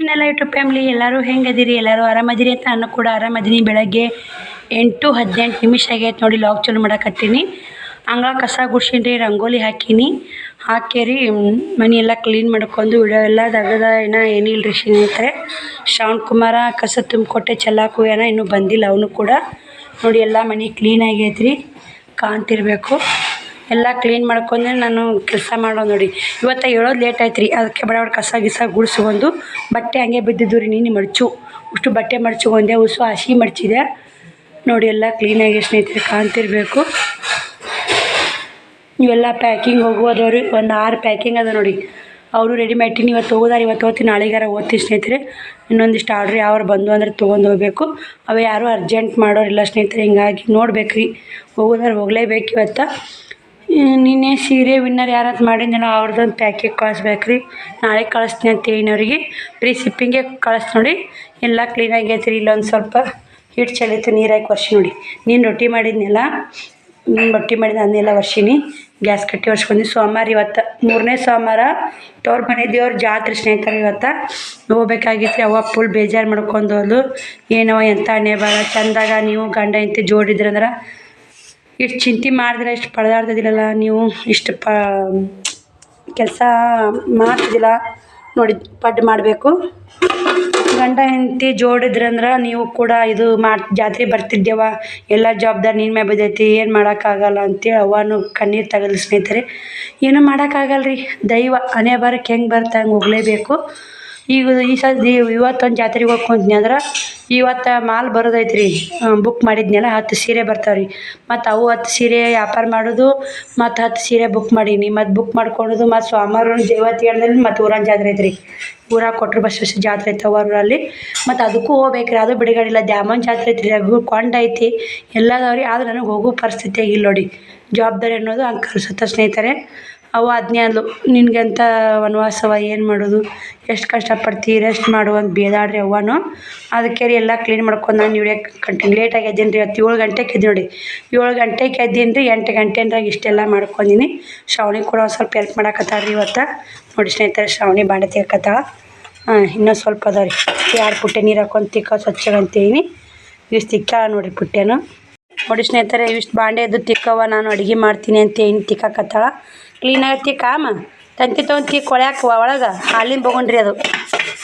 ಇನ್ನೆಲ್ಲ YouTube family ಎಲ್ಲರೂ ಹೆಂಗದಿರಿ? ಎಲ್ಲರೂ ಆರಾಮದಿರಿ ಅಂತ ನಾನು ಕೂಡ ಆರಾಮದಿನಿ. ಬೆಳಗ್ಗೆ ಎಂಟು ಹದಿನೆಂಟು ನಿಮಿಷ ಆಗೈತೆ ನೋಡಿ ಲಾಗ್ ಚಾಲು ಮಾಡಕತ್ತೀನಿ. ಅಂಗಳ ಕಸ ಗುಡ್ಸೀನಿ ರಂಗೋಲಿ ಹಾಕೀನಿ. ಹಾಕ್ಯರಿ ಮನೆ ಎಲ್ಲ ಕ್ಲೀನ್ ಮಾಡ್ಕೊಂಡು ವಿಡಿಯೋ ಎಲ್ಲ ದಗದ ಏನೋ ಏನಿಲ್ಲ ರೀ ಸ್ನೇಹಿತರೆ. ಶ್ರವಣ್ ಕುಮಾರ, ಕಸ ತುಂಬಿಕೊಟ್ಟೆ, ಚೆಲ್ಲಾಕು ಏನೋ ಇನ್ನೂ ಬಂದಿಲ್ಲ ಅವನು ಕೂಡ. ನೋಡಿ ಎಲ್ಲ ಮನೆ ಕ್ಲೀನ್ ಆಗೈತೆ ರೀ ಕಾಣ್ತಿರ್ಬೇಕು. ಎಲ್ಲ ಕ್ಲೀನ್ ಮಾಡ್ಕೊಂಡೆ ನಾನು ಕೆಲಸ ಮಾಡೋ ನೋಡಿ. ಇವತ್ತು ಹೇಳೋದು ಲೇಟ್ ಆಯ್ತು ರೀ ಅದಕ್ಕೆ ಬಡ ಬಡ ಕಸ ಗಿಸ ಗುಡಿಸ್ಕೊಂಡು ಬಟ್ಟೆ ಹಂಗೆ ಬಿದ್ದಿದ್ದು ರೀ ನೀನು ಮಡಚು. ಅಷ್ಟು ಬಟ್ಟೆ ಮಡಚ್ಕೊಂಡೆ ಉಸು, ಹಸಿ ಮಡಚಿದೆ. ನೋಡಿ ಎಲ್ಲ ಕ್ಲೀನಾಗಿ ಸ್ನೇಹಿತರೆ ಕಾಣ್ತಿರ್ಬೇಕು. ಇವೆಲ್ಲ ಪ್ಯಾಕಿಂಗ್ ಹೋಗುವುದವ್ರಿ, ಒಂದು ಆರು ಪ್ಯಾಕಿಂಗ್ ಅದ ನೋಡಿ. ಅವರು ರೆಡಿ ಇವತ್ತು ಹೋಗೋದಾರ, ಇವತ್ತು ಹೋಗ್ತೀನಿ, ನಾಳೆಗಾರ ಓದ್ತೀನಿ ಸ್ನೇಹಿತರೆ. ಇನ್ನೊಂದಿಷ್ಟು ಆರ್ಡ್ರ್ ಯಾವ್ರು ಬಂದು ಅಂದ್ರೆ ತೊಗೊಂಡು ಹೋಗಬೇಕು. ಅವು ಯಾರೂ ಅರ್ಜೆಂಟ್ ಮಾಡೋರಿಲ್ಲ ಸ್ನೇಹಿತರೆ, ಹಿಂಗಾಗಿ ನೋಡ್ಬೇಕು ರೀ ಹೋಗೋದಾರ ಹೋಗಲೇಬೇಕು ಇವತ್ತು. ನಿನ್ನೆ ಸೀರೆ ವಿನ್ನರ್ ಯಾರತ್ ಮಾಡಿದ್ನಲ್ಲ, ಅವ್ರದ್ದೊಂದು ಪ್ಯಾಕೆಟ್ ಕಳಿಸ್ಬೇಕು ರೀ ನಾಳೆ ಕಳಿಸ್ತೀನಿ ಅಂತ ಏನವ್ರಿಗೆ ಬರೀ ಸಿಪ್ಪಿಂಗೆ ಕಳಿಸ್ ನೋಡಿ. ಎಲ್ಲ ಕ್ಲೀನಾಗಿ ಐತ್ರಿ ಇಲ್ಲ ಇಲ್ಲೊಂದು ಸ್ವಲ್ಪ ಹಿಟ್ಟು ಚೆಲ್ಲಿತ್ತು ನೀರು ಹಾಕಿ ವರ್ಷಿ ನೋಡಿ. ನೀನು ರೊಟ್ಟಿ ಮಾಡಿದ್ನಲ್ಲ, ನೀನು ರೊಟ್ಟಿ ಮಾಡಿದ ಅದನ್ನೆಲ್ಲ ವರ್ಷಿನಿ ಗ್ಯಾಸ್ ಕಟ್ಟಿ ಒರ್ಸ್ಕೊಂಡು. ಸೋಮವಾರ ಇವತ್ತು, ಮೂರನೇ ಸೋಮವಾರ ತವ್ರ ಮನೆ ದೇವ್ರ ಜಾತ್ರೆ ಸ್ನೇಹಿತರು ಇವತ್ತು. ಹೋಗ್ಬೇಕಾಗಿತ್ತು ಅವ್ವ ಫುಲ್ ಬೇಜಾರು ಮಾಡ್ಕೊಂಡು ಹೋದ್ಲು. ಏನೋ ಎಂಥ ಅಣೆ ಬರ ಚಂದಾಗ ನೀವು ಗಂಡ ಹೆಂಡ್ತಿ ಜೋಡಿದ್ರಂದ್ರೆ ಇಷ್ಟು ಚಿಂತೆ ಮಾಡಿದ್ರೆ ಇಷ್ಟು ಪರದಾಡ್ತಿದ್ದಿರಲ್ಲ ನೀವು, ಇಷ್ಟು ಪ, ಕೆಲಸ ಮಾಡ್ತಿದ್ದಿಲ್ಲ, ನೋಡಿ ಪಡ್ಡು ಮಾಡಬೇಕು. ಗಂಡ ಹೆಂಡತಿ ಜೋಡಿದ್ರಂದ್ರೆ ನೀವು ಕೂಡ ಇದು ಮಾಡಿ, ಜಾತ್ರೆ ಬರ್ತಿದ್ದೇವ ಎಲ್ಲ ಜವಾಬ್ದಾರಿ ನಿನ್ನ ಮೇಲೆ ಬಿದ್ದೈತಿ, ಏನು ಮಾಡೋಕ್ಕಾಗಲ್ಲ ಅಂತೇಳಿ ಅವನು ಕಣ್ಣೀರು ತೆಗೆದ್ಲು ಸ್ನೇಹಿತರೆ. ಏನೂ ಮಾಡೋಕ್ಕಾಗಲ್ಲ ರೀ ದೈವ ಅನೇ ಬರಕ್ಕೆ ಹೆಂಗೆ ಬರುತ್ತೆ ಹಂಗೆ ಹೋಗಲೇಬೇಕು. ಈಗ ಈ ಸತಿ ಇವತ್ತೊಂದು ಜಾತ್ರೆಗೆ ಹೋಗ್ಕೊಂತೀನಿ ಅಂದ್ರೆ ಇವತ್ತು ಮಾಲ್ ಬರೋದೈತೆ ರೀ ಬುಕ್ ಮಾಡಿದ್ನಲ್ಲ, ಹತ್ತು ಸೀರೆ ಬರ್ತಾವೆ ರೀ ಮತ್ತು ಅವು ಹತ್ತು ಸೀರೆ ವ್ಯಾಪಾರ ಮಾಡೋದು, ಮತ್ತು ಹತ್ತು ಸೀರೆ ಬುಕ್ ಮಾಡೀನಿ. ಮತ್ತು ಬುಕ್ ಮಾಡ್ಕೊಳೋದು, ಮತ್ತು ಸೋಮವಾರ ದೇವತೆ ಹೇಳ್ದಲ್ಲಿ ಮತ್ತು ಊರನ ಜಾತ್ರೆ ಐತೆ ರೀ ಊರಾಗ ಬಸವೇಶ್ವರ ಜಾತ್ರೆ ಐತೆ ಊರಲ್ಲಿ. ಮತ್ತು ಅದಕ್ಕೂ ಹೋಗ್ಬೇಕು ರೀ ಅದು ಬಿಡುಗಡಿಲ್ಲ ದ್ಯಾಮನ್ ಜಾತ್ರೆ ಐತೆ ರೀ ಕೊಂಡ ಐತಿ. ಎಲ್ಲ ಅದಾವೆ ರೀ ಆದ್ರೆ ನನಗೆ ಹೋಗೋ ಪರಿಸ್ಥಿತಿ ಆಗಿಲ್ಲ ನೋಡಿ. ಜವಾಬ್ದಾರಿ ಅನ್ನೋದು ಹಂಗೆ ಕಲಿಸುತ್ತೆ ಸ್ನೇಹಿತರೆ. ಅವ್ವ ಅದ್ನೇ ಅಂದ್ಲು, ನಿನಗಂತ ವನವಾಸವ ಏನು ಮಾಡೋದು? ಎಷ್ಟು ಕಷ್ಟಪಡ್ತಿ ರೆಸ್ಟ್ ಮಾಡು ಅಂತ ಬೇದಾಡ್ರಿ ಅವ್ವಾನು. ಅದಕ್ಕೆ ರೀ ಎಲ್ಲ ಕ್ಲೀನ್ ಮಾಡ್ಕೊಂಡು ನಾನು ವಿಡಿಯೋ ಲೇಟ್ ಲೇಟಾಗಿ ಎದ್ದೀನಿ ರೀ? ಇವತ್ತು ಏಳು ಗಂಟೆಗೆ ಎದ್ದು ನೋಡಿ. ಏಳು ಗಂಟೆಗೆ ಎದ್ದೀನಿ ರೀ? ಎಂಟು ಗಂಟೆನ್ರಾಗ ಇಷ್ಟೆಲ್ಲ ಮಾಡ್ಕೊಂಡಿನಿ ಶ್ರಾವಣಿ ಕೂಡ ಒಂದು ಸ್ವಲ್ಪ ಹೆಲ್ಪ್ ಮಾಡಕತ್ತಾಳ ರೀ ಇವತ್ತು. ನೋಡಿ ಸ್ನೇಹಿತರೆ, ಶ್ರಾವಣಿ ಬಾಂಡೆ ತೆಗಕತ್ತಾಳ. ಹಾಂ, ಇನ್ನೂ ಸ್ವಲ್ಪ ಅದಾವ ರೀ. ಎರಡು ಪುಟ್ಟೆ ನೀರು ಹಾಕೊಂಡು ತಿಕ್ಕ ಸ್ವಚ್ಛಗಂತೀನಿ ಇಷ್ಟು ತಿಕ್ಕ ನೋಡಿರಿ ಪುಟ್ಟೆನು ನೋಡಿ ಸ್ನೇಹಿತರೆ, ಇಷ್ಟು ಬಾಂಡೆ ಎದ್ದು ತಿಕ್ಕವ ನಾನು ಅಡುಗೆ ಮಾಡ್ತೀನಿ ಅಂತ ಏನು ತಿಕ್ಕಾಕತ್ತಾಳ. ಕ್ಲೀನಾಗಿ ಕಾಮ ತಂತಿ ತೊಗೊಂಡು ಕೊಳ್ಯಾಕ ಒಳಗೆ. ಹಾಲಿನ ಬೊಗುಣ್ರಿ ಅದು.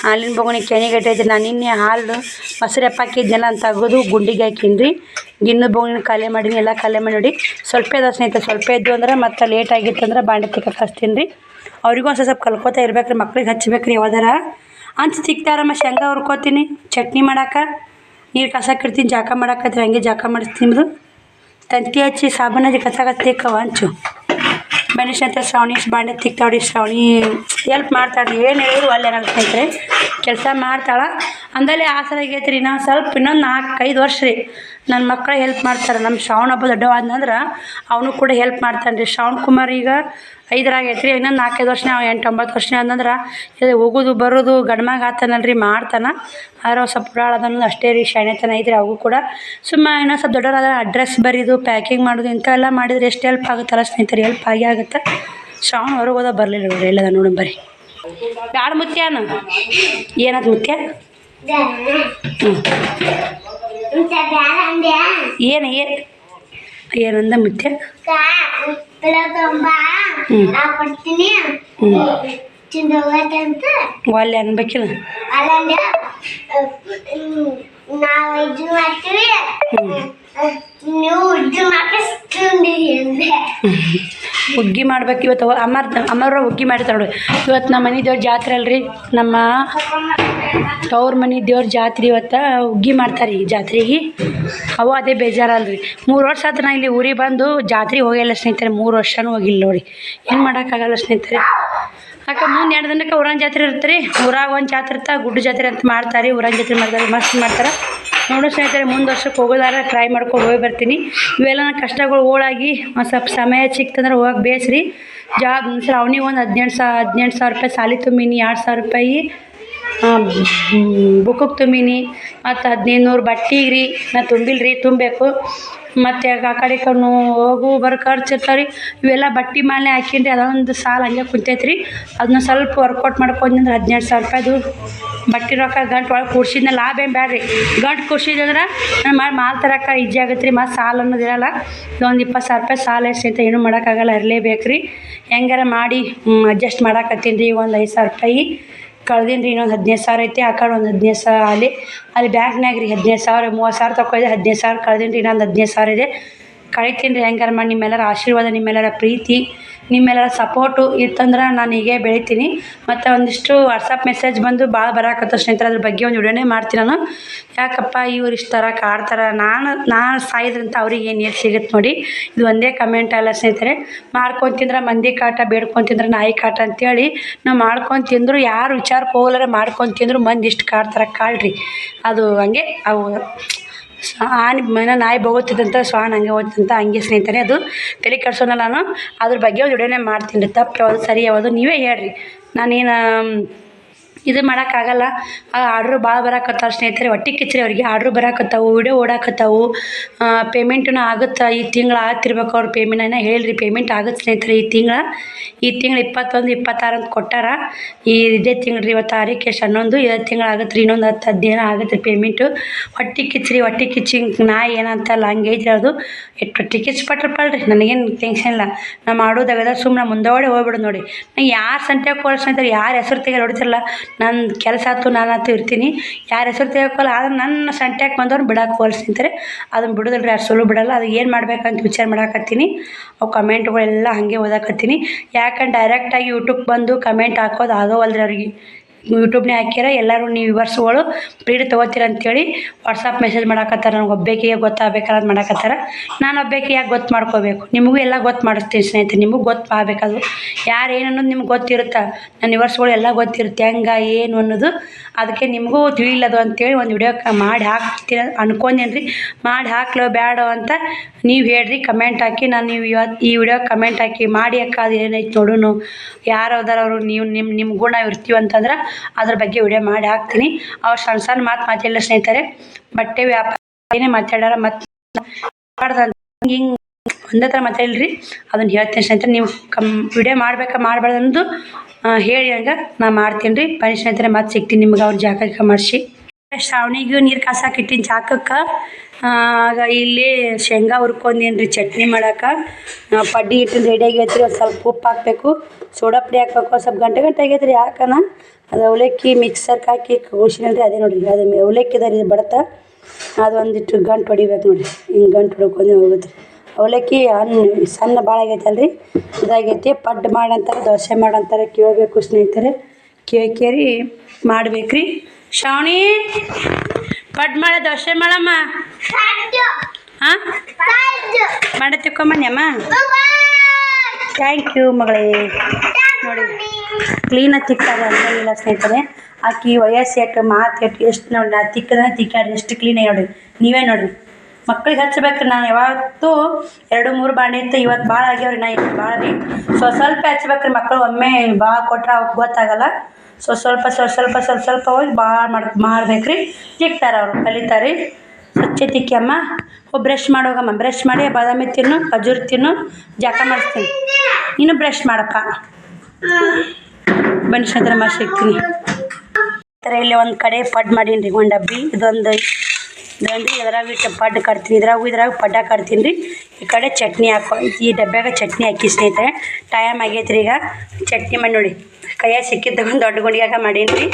ಹಾಲಿನ ಬೊಗುಣಿ ಕೆನೆಗೆ ಇಟ್ಟೈತೆ ನಾನು ನಿನ್ನೆ ಹಾಲು ಮೊಸರು ಹಾಕಿದ್ನೆಲ್ಲ ಅಂತ ತೆಗೆದು ಗುಂಡಿಗೆ ಹಾಕೀನಿ ರೀ ಗಿಣ್ಣದ ಬೊಗುಣಿನ ಖಾಲಿ ಮಾಡೀನಿ. ಎಲ್ಲ ಖಾಲಿ ಮಾಡಿ ನೋಡಿ. ಸ್ವಲ್ಪ ಇದಾವೆ ಸ್ನೇಹಿತರೆ, ಸ್ವಲ್ಪ ಇದ್ದು ಅಂದ್ರೆ ಮತ್ತೆ ಲೇಟ್ ಆಗಿತ್ತು ಅಂದ್ರೆ ಬಾಂಡೆ ತಿಕ್ಕಕ್ಕೆ ರೀ ಅವ್ರಿಗೂ ಒಂದು ಸ್ವಲ್ಪ ಕಲ್ಕೋತಾ ಇರ್ಬೇಕು ರೀ ಮಕ್ಳಿಗೆ ಹಚ್ಬೇಕು ರೀ ಯಾವ್ದಾರ. ಅಂತ ಸಿಗ್ತಾರಮ್ಮ ಶೇಂಗಾ ಹುರ್ಕೋತೀನಿ. ಚಟ್ನಿ ಮಾಡಾಕ. ನೀರು ಕಸಕ್ಕೆ ಕಿಡ್ತೀನಿ ಜಾಕ ಮಾಡಕತ್ರಿ ಹಂಗೆ ಜಾಕ ಮಾಡಿಸ್ತೀನಿ ತಂತಿ ಹಚ್ಚಿ ಸಾಬೂನು ಹಚ್ಚಿ ತಿಕ್ಕವ ಹಂಚು ಸ್ನೇಹಿತರೆ ಶ್ರಾವಣಿ, ಬಾಂಡೆ ತಿಕ್ತಾವ್ರಿ, ಶ್ರಾವಣಿ ಎಲ್ಪ್ ಮಾಡ್ತಾಳ್ರಿ. ಏನು ಹೇಳಿದ್ರು ಅಲ್ಲೇ ನನ್ನ ಸ್ನೇಹಿತರೆ. ಕೆಲಸ ಮಾಡ್ತಾಳೆ. ಅಂದಲ್ಲಿ ಆಸರ ಆಗೈತೆ ರೀ ನಾವು ಸ್ವಲ್ಪ, ಇನ್ನೊಂದು ನಾಲ್ಕೈದು ವರ್ಷ ರೀ. ನನ್ನ ಮಕ್ಕಳು ಹೆಲ್ಪ್ ಮಾಡ್ತಾರೆ. ನಮ್ಮ ಶ್ರಾವಣ ಹಬ್ಬ ದೊಡ್ಡವಾದ್ನಂದ್ರೆ ಅವನು ಕೂಡ ಹೆಲ್ಪ್ ಮಾಡ್ತಾನೆ ರೀ. ಶ್ರಾವಣ್ ಕುಮಾರ್ ಈಗ ಐದರಾಗೈತೆ ರೀ ಇನ್ನೊಂದು ನಾಲ್ಕೈದು ವರ್ಷನೇ ನಾವು ಎಂಟು ಒಂಬತ್ತು ವರ್ಷ ಅಂದ್ರೆ ಇದು ಹೋಗೋದು ಬರೋದು ಗಂಡ್ಮಗ ಆತನಲ್ಲ ರೀ ಮಾಡ್ತಾನೆ. ಆದ್ರೆ ಅವ್ರು ಸ್ವಲ್ಪ ಉಡಾಳ ಅದನ್ನು ಅಷ್ಟೇ ರೀ, ಶಾಣೆತನ ಐತ್ರಿ ಅವು ಕೂಡ. ಸುಮ್ಮ ಇನ್ನೊಂದು ಸ್ವಲ್ಪ ದೊಡ್ಡವರಾದ ಅಡ್ರೆಸ್ ಬರೀದು ಪ್ಯಾಕಿಂಗ್ ಮಾಡೋದು ಇಂಥವೆಲ್ಲ ಮಾಡಿದರೆ ಎಷ್ಟು ಹೆಲ್ಪ್ ಆಗುತ್ತಲ್ಲ ಸ್ನೇಹಿತರೆ ಹೆಲ್ಪ್ ಆಗಿ ಆಗುತ್ತೆ. ಶ್ರಾವಣ ಹೊರಗೆ ಹೋದಾಗ ಬರಲಿಲ್ಲ ನೋಡ್ರಿ, ಎಲ್ಲದ ನೋಡಿ ಬರ್ರಿ. ಬ್ಯಾಡ ಮುತ್ಯಾನ? ಏನದು ಮುತ್ಯ? ಏನು ಏನು ಏನಂದ ಮುತ್ಯ ಒಲ್ಲೆ ಅನ್ಬೇಕಿಲ್ಲ ನಾವು ಇದು ಮಾಡ್ತೀವಿ ಹುಗ್ಗಿ ಮಾಡ್ಬೇಕು ಇವತ್ತು ಅಮರ್ ಅಮರ ಹುಗ್ಗಿ ಮಾಡ್ತಾರೆ ನೋಡಿ. ಇವತ್ತು ನಮ್ಮ ಮನೆ ದೇವ್ರ ಜಾತ್ರೆ ಅಲ್ರಿ. ನಮ್ಮ ತವ್ರ ಮನೆ ದೇವ್ರ ಜಾತ್ರೆ ಇವತ್ತು ಹುಗ್ಗಿ ಮಾಡ್ತಾರೆ ಈ ಜಾತ್ರೆಗೆ. ಅವು ಅದೇ ಬೇಜಾರಲ್ರಿ. ಮೂರು ವರ್ಷ ಆದ್ರೆ ನಾ ಇಲ್ಲಿ ಊರಿಗೆ ಬಂದು ಜಾತ್ರೆಗೆ ಹೋಗಿಲ್ಲ ಸ್ನೇಹಿತರೆ, ಮೂರು ವರ್ಷನೂ ಹೋಗಿಲ್ಲ ನೋಡಿ ಏನು ಮಾಡೋಕ್ಕಾಗಲ್ಲ ಸ್ನೇಹಿತರೆ. ಯಾಕೆ ಮುಂದೆ ಎರಡು ದಿನಕ್ಕೆ ಊರಾನ್ ಜಾತ್ರೆ ಇರುತ್ತೆ ರೀ ಊರಾಗ ಒಂದು ಜಾತ್ರೆ ಇರ್ತಾ, ಗುಡ್ಡ ಜಾತ್ರೆ ಅಂತ ಮಾಡ್ತಾರೆ. ಊರಾನ್ ಜಾತ್ರೆ ಮಾಡ್ತಾರೆ ಮಸ್ತ್ ಮಾಡ್ತಾರೆ. ನೋಡೋ ಸ್ನೇಹಿತರೆ, ಮುಂದೆ ವರ್ಷಕ್ಕೆ ಹೋಗೋದಾರ ಟ್ರೈ ಮಾಡ್ಕೊಂಡು ಹೋಗಿ ಬರ್ತೀನಿ. ಇವೆಲ್ಲ ನನ್ನ ಕಷ್ಟಗಳು ಓಳಾಗಿ ಒಂದು ಸ್ವಲ್ಪ ಸಮಯ ಸಿಕ್ತಂದ್ರೆ ಹೋಗಕ್ಕೆ ಬೇಸ್ರಿ. ಜಾಬ್ ಸರ್ ಅವ್ನಿಗೆ ಒಂದು ಹದಿನೆಂಟು ಸಾವಿರ ಹದಿನೆಂಟು ಸಾವಿರ ರೂಪಾಯಿ ಸಾಲಿ ತುಂಬಿನಿ, ಎರಡು ಸಾವಿರ ರೂಪಾಯಿ. ಬುಕ್ಕಕ್ಕೆ ತುಂಬಿನಿ. ಮತ್ತು ಹದಿನೈದು ನೂರು ಬಟ್ಟೆಗೆ ರೀ ನಾ ತುಂಬಿಲ್ಲ ರೀ ತುಂಬಬೇಕು. ಮತ್ತು ಆ ಕಡೆ ಕಣ್ಣು ಹೋಗು, ಬರೋ ಖರ್ಚು ಇರ್ತಾವೆ ರೀ ಇವೆಲ್ಲ ಬಟ್ಟೆ ಮಾಲೆ ಹಾಕೀನಿ ರೀ ಅದೊಂದು ಸಾಲ ಹಂಗೆ ಕುಂತೈತೆ ರೀ ಅದನ್ನ ಸ್ವಲ್ಪ ವರ್ಕೌಟ್ ಮಾಡ್ಕೊಂಡ್ರೆ ಹದಿನೆಂಟು ಸಾವಿರ ರೂಪಾಯ್ದು ಬಟ್ಟೆ ರೊಕ್ಕ ಗಂಟು ಒಳಗೆ ಕೂಡ್ಸಿದ್ನ ಲಾಭ ಏನು ಬೇಡ್ರಿ ಗಂಟು ಕೂಡ್ಸಿದ್ರೆ ನಾನು ಮಾಡಿ ಮಾಲ್ ತರಕ್ಕೆ ಈಜಿ ಆಗುತ್ತೆ ರೀ ಮತ್ತು ಸಾಲ ಅನ್ನೋದಿರಲ್ಲ ಒಂದು ಇಪ್ಪತ್ತು ಸಾವಿರ ರೂಪಾಯಿ ಸಾಲ ಎಷ್ಟು ಏನು ಏನೂ ಮಾಡೋಕ್ಕಾಗಲ್ಲ ಇರಲೇಬೇಕು ರೀ ಹೆಂಗಾರ ಮಾಡಿ ಅಡ್ಜಸ್ಟ್ ಮಾಡಾಕತ್ತೀನಿ ರೀ ಒಂದು ಐದು ಸಾವಿರ ರೂಪಾಯಿ. ಕಳ್ದೀನಿ ರೀ ಇನ್ನೊಂದು ಹದಿನೈದು ಸಾವಿರ ಐತಿ, ಆ ಕಡೆ ಒಂದು ಹದಿನೈದು ಸಾವಿರ ಅಲ್ಲಿ ಅಲ್ಲಿ ಬ್ಯಾಂಕ್ನಾಗ ರೀ ಹದಿನೈದು ಸಾವಿರ, ಮೂವತ್ತು ಸಾವಿರ ತಗೊಂಡಿದ್ದೆ ಹದಿನೈದು ಸಾವಿರ ಕಳ್ದೀನಿ ರೀ ಇನ್ನೊಂದು ಹದಿನೈದು ಸಾವಿರ ಇದೆ. ಕಳಿತೀನಿ ರೀ ಹೆಂಗಾರ ಮಾಡಿ, ನಿಮ್ಮೆಲ್ಲರ ಆಶೀರ್ವಾದ, ನಿಮ್ಮೆಲ್ಲರ ಪ್ರೀತಿ. ನಿಮ್ಮೆಲ್ಲರ ಸಪೋರ್ಟು ಇತ್ತಂದ್ರೆ ನಾನು ಹೀಗೆ ಬೆಳಿತೀನಿ. ಮತ್ತು ಒಂದಿಷ್ಟು ವಾಟ್ಸಪ್ ಮೆಸೇಜ್ ಬಂದು ಭಾಳ ಬರಾಕತ್ತ ಸ್ನೇಹಿತರೆ ಅದ್ರ ಬಗ್ಗೆ ಒಂದು ವಿಡಿಯೋನೇ ಮಾಡ್ತೀನಿ ನಾನು. ಯಾಕಪ್ಪ, ಇವ್ರು ಇಷ್ಟು ಥರ ಕಾಡ್ತಾರೆ ನಾನು ನಾನು ಸಾಯಿದ್ರಂತ ಅವ್ರಿಗೆ ಏನು ಏನು ಸಿಗುತ್ತೆ ನೋಡಿ. ಇದು ಒಂದೇ ಕಮೆಂಟ್ ಅಲ್ಲ ಸ್ನೇಹಿತರೆ. ಮಾಡ್ಕೊಂಡು ತಿಂದ್ರೆ ಮಂದಿ ಕಾಟ, ಬೇಡ್ಕೊಂಡು ತಿಂದ್ರೆ ನಾಯಿ ಕಾಟ ಅಂತೇಳಿ ನಾವು ಮಾಡ್ಕೊಂಡು ತಿಂದ್ರು, ಯಾರು ವಿಚಾರಕ್ಕೆ ಹೋಗಲಾರ ಮಾಡ್ಕೊಂಡು ತಿಂದರು ಮಂದಿ ಇಷ್ಟು ಕಾಡ್ತಾರೆ ಕಾಳ್ರಿ. ಅದು ಹಂಗೆ ಅವು ಆನೆ ಮನ ನಾಯಿ ಬೋಗುತ್ತಿದ್ದಂಥ ಶ್ವಾನ ಹಂಗೆ ಹೋಗ್ತಂತ ಹಂಗೆ ಸ್ನೇಹಿತರೆ ಅದು. ತಲೆ ಕೆಡ್ಸೋನಲ್ಲ ನಾನು. ಅದ್ರ ಬಗ್ಗೆ ಒಂದು ವಿಡಿಯೋನೇ ಮಾಡ್ತೀನಿ ರೀ ತಪ್ಪು ಯಾವುದು ಸರಿ ಯಾವುದು ನೀವೇ ಹೇಳ್ರಿ. ನಾನೇನು ಇದು ಮಾಡೋಕ್ಕಾಗಲ್ಲ. ಆರ್ಡ್ರು ಭಾಳ ಬರಾಕತ್ತಾವ ಸ್ನೇಹಿತರೆ ಹೊಟ್ಟೆ ಕಿಚ್ರಿ ಅವ್ರಿಗೆ. Order ಬರಾಕತ್ತಾವು video ಓಡಾಕತ್ತಾವು. ಪೇಮೆಂಟೂ ಆಗುತ್ತೆ. ಈ ತಿಂಗಳು ಆಗ್ತಿರ್ಬೇಕು ಅವ್ರ ಪೇಮೆಂಟ್ ಹೇಳಿರಿ ಪೇಮೆಂಟ್ ಆಗುತ್ತೆ ಸ್ನೇಹಿತರೆ ಈ ತಿಂಗಳ. ಈ ತಿಂಗಳು ಇಪ್ಪತ್ತೊಂದು, ಇಪ್ಪತ್ತಾರು ಅಂತ ಕೊಟ್ಟಾರ. ಈ ಇದೇ ತಿಂಗಳು ರೀ ಇವತ್ತು ತಾರೀಕು ಎಷ್ಟು? ಹನ್ನೊಂದು, ಇದೇ ತಿಂಗಳು ಆಗುತ್ತೆ ರೀ ಇನ್ನೊಂದು ಹತ್ತು ಹದಿನೈದು ಆಗುತ್ತೆ ಪೇಮೆಂಟು ಹೊಟ್ಟೆ ಕಿಚ್ರಿ ಹೊಟ್ಟೆ ಕಿಚ್ಚಿ ನಾ ಏನಂತ ಐತ್ರಿ ಅದು ಎಷ್ಟು ಹೊಟ್ಟೆ ಕಿಚ್ಚು ಪಟ್ರಪ್ಪಲ್ರಿ ನನಗೇನು ಟೆನ್ಷನ್ ಇಲ್ಲ. ನಾ ಮಾಡೋದಾಗದ ಸುಮ್ಮನೆ ಮುಂದೋಡೆ ಹೋಗ್ಬಿಡು ನೋಡಿ. ನಂಗೆ ಯಾರು ಸಂತೆ ಕೋರ್ಸ್ ಅಂತಾರೆ ಯಾರು ಹೆಸರು ತೆಗೆದು ಹೊಡಿತಿರಲ್ಲ. ನನ್ನ ಕೆಲಸ ಆಯ್ತು ನಾನಂತೂ ಇರ್ತೀನಿ. ಯಾರ ಹೆಸರು ತಿಳ್ಕೊಲ್ಲ, ಆದ್ರೆ ನನ್ನ ಸಂಟ್ಯಾಕ್ ಬಂದವ್ರು ಬಿಡಕ್ಕೆ ಹೋಲ್ಸ್ ನಿಂತಾರೆ ಅದನ್ನು ಬಿಡೋದಿಲ್ಲ ಯಾರು ಸುಳ್ಳು ಬಿಡಲ್ಲ, ಅದು ಏನು ಮಾಡ್ಬೇಕಂತ ವಿಚಾರ ಮಾಡಾಕತ್ತೀನಿ. ಅವು ಕಮೆಂಟ್ಗಳೆಲ್ಲ ಹಾಗೆ ಓದಾಕತ್ತೀನಿ. ಯಾಕಂದ್ರೆ ಡೈರೆಕ್ಟಾಗಿ ಯೂಟ್ಯೂಬ್ ಬಂದು ಕಮೆಂಟ್ ಹಾಕೋದು ಆಗೋವಲ್ರಿ ಅವ್ರಿಗೆ. ಯೂಟ್ಯೂಬ್ನೇ ಹಾಕ್ಯಾರ, ಎಲ್ಲರೂ ನೀವು ವಿವರ್ಸ್ಗಳು ಪ್ರೀಡ್ ತೊಗೋತೀರ ಅಂತೇಳಿ ವಾಟ್ಸಪ್ ಮೆಸೇಜ್ ಮಾಡಾಕತ್ತಾರ, ನನಗೆ ಒಬ್ಬೇಕಿಗೆ ಗೊತ್ತಾಗಬೇಕಾರ ಮಾಡಾಕತ್ತಾರ. ನಾನು ಒಬ್ಬೇಕಿ ಯಾಕೆ ಗೊತ್ತು ಮಾಡ್ಕೋಬೇಕು? ನಿಮಗೂ ಎಲ್ಲ ಗೊತ್ತು ಮಾಡಿಸ್ತೀನಿ ಸ್ನೇಹಿತರೆ, ನಿಮಗೂ ಗೊತ್ತು ಆಗಬೇಕದು ಯಾರು ಏನು ಅನ್ನೋದು ನಿಮ್ಗೆ ಗೊತ್ತಿರುತ್ತೆ? ನನ್ನ ವಿವರ್ಸ್ಗಳು ಎಲ್ಲ ಗೊತ್ತಿರುತ್ತೆ, ಹೆಂಗೆ, ಏನು ಅನ್ನೋದು ಅದಕ್ಕೆ ನಿಮಗೂ ತಿಳಿಲದು ಅಂತೇಳಿ ಒಂದು ವಿಡಿಯೋ ಮಾಡಿ ಹಾಕ್ತೀನಿ ಅನ್ಕೊಂಡೇನ್ರಿ. ಮಾಡಿ ಹಾಕ್ಲೋ ಬೇಡ ಅಂತ ನೀವು ಹೇಳ್ರಿ ಕಮೆಂಟ್ ಹಾಕಿ. ನಾನು ನೀವು ಈ ವಿಡಿಯೋ ಕಮೆಂಟ್ ಹಾಕಿ. ಮಾಡಿ ಅಕ್ಕ, ಅದು ಏನೈತೆ ನೋಡೋಣ ಯಾರು ಅದಾರವರು ನೀವು ನಿಮ್ಮ ನಿಮ್ಮ ಗುಣ ಇರ್ತೀವಿ ಅಂತಂದ್ರೆ ಅದ್ರ ಬಗ್ಗೆ ವಿಡಿಯೋ ಮಾಡಿ ಹಾಕ್ತೀನಿ. ಅವ್ರು ಸಣ್ಣ ಸಣ್ಣ ಮಾತು ಮಾತಾಡಿಲ್ಲ ಸ್ನೇಹಿತರೆ. ಬಟ್ಟೆ ವ್ಯಾಪಾರ ಏನೇ ಮಾತಾಡ್ಯಾರ ಮತ್ತೆ ಹಿಂಗೆ ಒಂದೇ ಥರ ಮಾತಾಡಿಲ್ರಿ. ಅದನ್ನು ಹೇಳ್ತೀನಿ ಸ್ನೇಹಿತರೆ. ನೀವು ಕಮ್ ವಿಡಿಯೋ ಮಾಡ್ಬೇಕಾ ಮಾಡಬಾರ್ದು ಹೇಳಿ ಹಂಗೆ ನಾ ಮಾಡ್ತೀನಿ ರೀ ಬನ್ನಿ ಸ್ನೇಹಿತರೆ, ಮತ್ತೆ ಸಿಗ್ತೀನಿ ನಿಮ್ಗೆ ಅವ್ರ ಜಾಗ ಮಾಡಿಸಿ. ಶ್ರಾವಣಿಗೂ ನೀರು ಕಾಸಕ್ಕೆ ಇಟ್ಟಿನ ಚಾಕಕ್ಕೆ ಆಗ ಇಲ್ಲಿ ಶೇಂಗಾ ಹುರ್ಕೊಂಡೀನಿ ರೀ ಚಟ್ನಿ ಮಾಡಕ್ಕೆ ಪಡ್ಡಿ ಇಟ್ಟು ರೆಡಿ ಆಗೈತ್ರಿ ಒಂದು ಸ್ವಲ್ಪ ಉಪ್ಪು ಹಾಕಬೇಕು. ಸೋಡಾ ಪುಡಿ ಹಾಕ್ಬೇಕು ಸ್ವಲ್ಪ ಗಂಟೆ ಗಂಟೆ ಆಗೈತೆ ರೀ ಯಾಕನ ಅದು ಅವಲಕ್ಕಿ ಮಿಕ್ಸರ್ಗೆ ಹಾಕಿ ಕೂಸಿನಲ್ರಿ ಅದೇ ನೋಡಿರಿ. ಅದು ಅವಲಕ್ಕಿ ಅದ ರೀ ಬಡತ. ಅದು ಒಂದಿಟ್ಟು ಗಂಟು ಹೊಡಿಬೇಕು ನೋಡಿರಿ. ಹಿಂಗೆ ಗಂಟು ಹೊಡ್ಕೊಂಡು ಹೋಗುತ್ತೆ ಅವಲಕ್ಕಿ ಹಣ್ಣು ಸಣ್ಣ ಭಾಳ ಆಗೈತೆ ಅಲ್ರಿ ಇದಾಗೈತಿ ಪಡ್ಡು ಮಾಡಂತಾರೆ, ದೋಸೆ ಮಾಡಂತಾರೆ, ಕೇಳಬೇಕು ಸ್ನೇಹಿತರೆ. ಕೇಳಿ ಕೇಳಿ ಮಾಡ್ಬೇಕು ರೀ ಶ್ರಾವಣಿ ಪಡ್ಡು ಮಾಡ, ದೋಸೆ ಮಾಡಮ್ಮ. ಹಾಂ ಮಾಡಿ ತಿಕ್ಕೊಂಬನ್ಯಮ್ಮ. ಥ್ಯಾಂಕ್ ಯು ಮಗಳೇ. ನೋಡಿ ಕ್ಲೀನಾಗಿ ತಿಕ್ತಾರೆ ಅಂತ ಇಲ್ಲ ಸ್ನೇಹಿತರೆ. ಆಕಿ ವಯಸ್ಸು ಎಟ್ಟು ಮಾತು ಎಷ್ಟು ನೋಡಿ ನಾ ತಿಕ್ಕದ ತಿಕ್ಕಾಡ್ರಿ ಎಷ್ಟು ಕ್ಲೀನಾಗಿ ನೋಡಿ. ನೀವೇ ನೋಡ್ರಿ. ಮಕ್ಳಿಗೆ ಹಚ್ಬೇಕು ನಾನು ಯಾವತ್ತೂ ಎರಡು ಮೂರು ಬಾಂಡೆ ಇತ್ತು ಇವತ್ತು ಭಾಳ ಆಗ್ಯಾವ್ರಿ ನಾ ಇವತ್ತು ಭಾಳ ರೀ. ಸೊ ಸ್ವಲ್ಪ ಹಚ್ಬೇಕ್ರಿ ಮಕ್ಕಳು ಒಮ್ಮೆ ಭಾಳ ಕೊಟ್ರೆ ಅವ್ಕೆ ಗೊತ್ತಾಗಲ್ಲ. ಸೊ ಸ್ವಲ್ಪ ಸ್ವಲ್ಪ ಸ್ವಲ್ಪ ಸ್ವಲ್ಪ ಸ್ವಲ್ಪ ಹೋಗಿ ಭಾಳ ಮಾಡಿ ಮಾಡ್ಬೇಕ್ರಿ ತಿಕ್ತಾರೆ ಅವರು, ಕಲಿತಾರೆ. ಅಮ್ಮ ಓ ಬ್ರಷ್ ಮಾಡೋಗಮ್ಮ ಬ್ರಷ್ ಮಾಡಿ ಬಾದಾಮಿ ತಿನ್ನು, ಖಜೂರ್ ತಿನ್ನು, ಜಾಕ ಮಾಡಿಸ್ತೀನಿ. ನೀನು ಬ್ರಷ್ ಮಾಡಪ್ಪ. ಬನ್ನಿ ಸ್ನೇಹಿತರೆ ಮಾಡಿ ಸಿಗ್ತೀನಿ ಥರ ಇಲ್ಲಿ ಒಂದು ಕಡೆ ಪಡ್ ಮಾಡೀನಿ ರೀ ಒಂದು ಡಬ್ಬಿ, ಇದೊಂದು ಇದೊಂದು ಇದ್ರಾಗ ಇಟ್ಟು ಪಡ್ಡು ಕಟ್ತೀನಿ, ಇದ್ರಾಗ ಇದ್ರಾಗ ಪಡ್ಡ ಕಟ್ತೀನಿ ರೀ. ಈ ಕಡೆ ಚಟ್ನಿ ಹಾಕೋ, ಈ ಡಬ್ಬ್ಯಾಗ ಚಟ್ನಿ ಹಾಕಿ ಸ್ನೇಹಿತರೆ. ಟೈಮ್ ಆಗೈತೆ ರೀ ಈಗ. ಚಟ್ನಿ ಮಾಡಿ ನೋಡಿ. ಕೈಯಾಗ ಸಿಕ್ಕಿದ್ದ ಒಂದು ದೊಡ್ಡ ಗುಂಡಿಯಾಗ ಮಾಡೀನಿ ರೀ.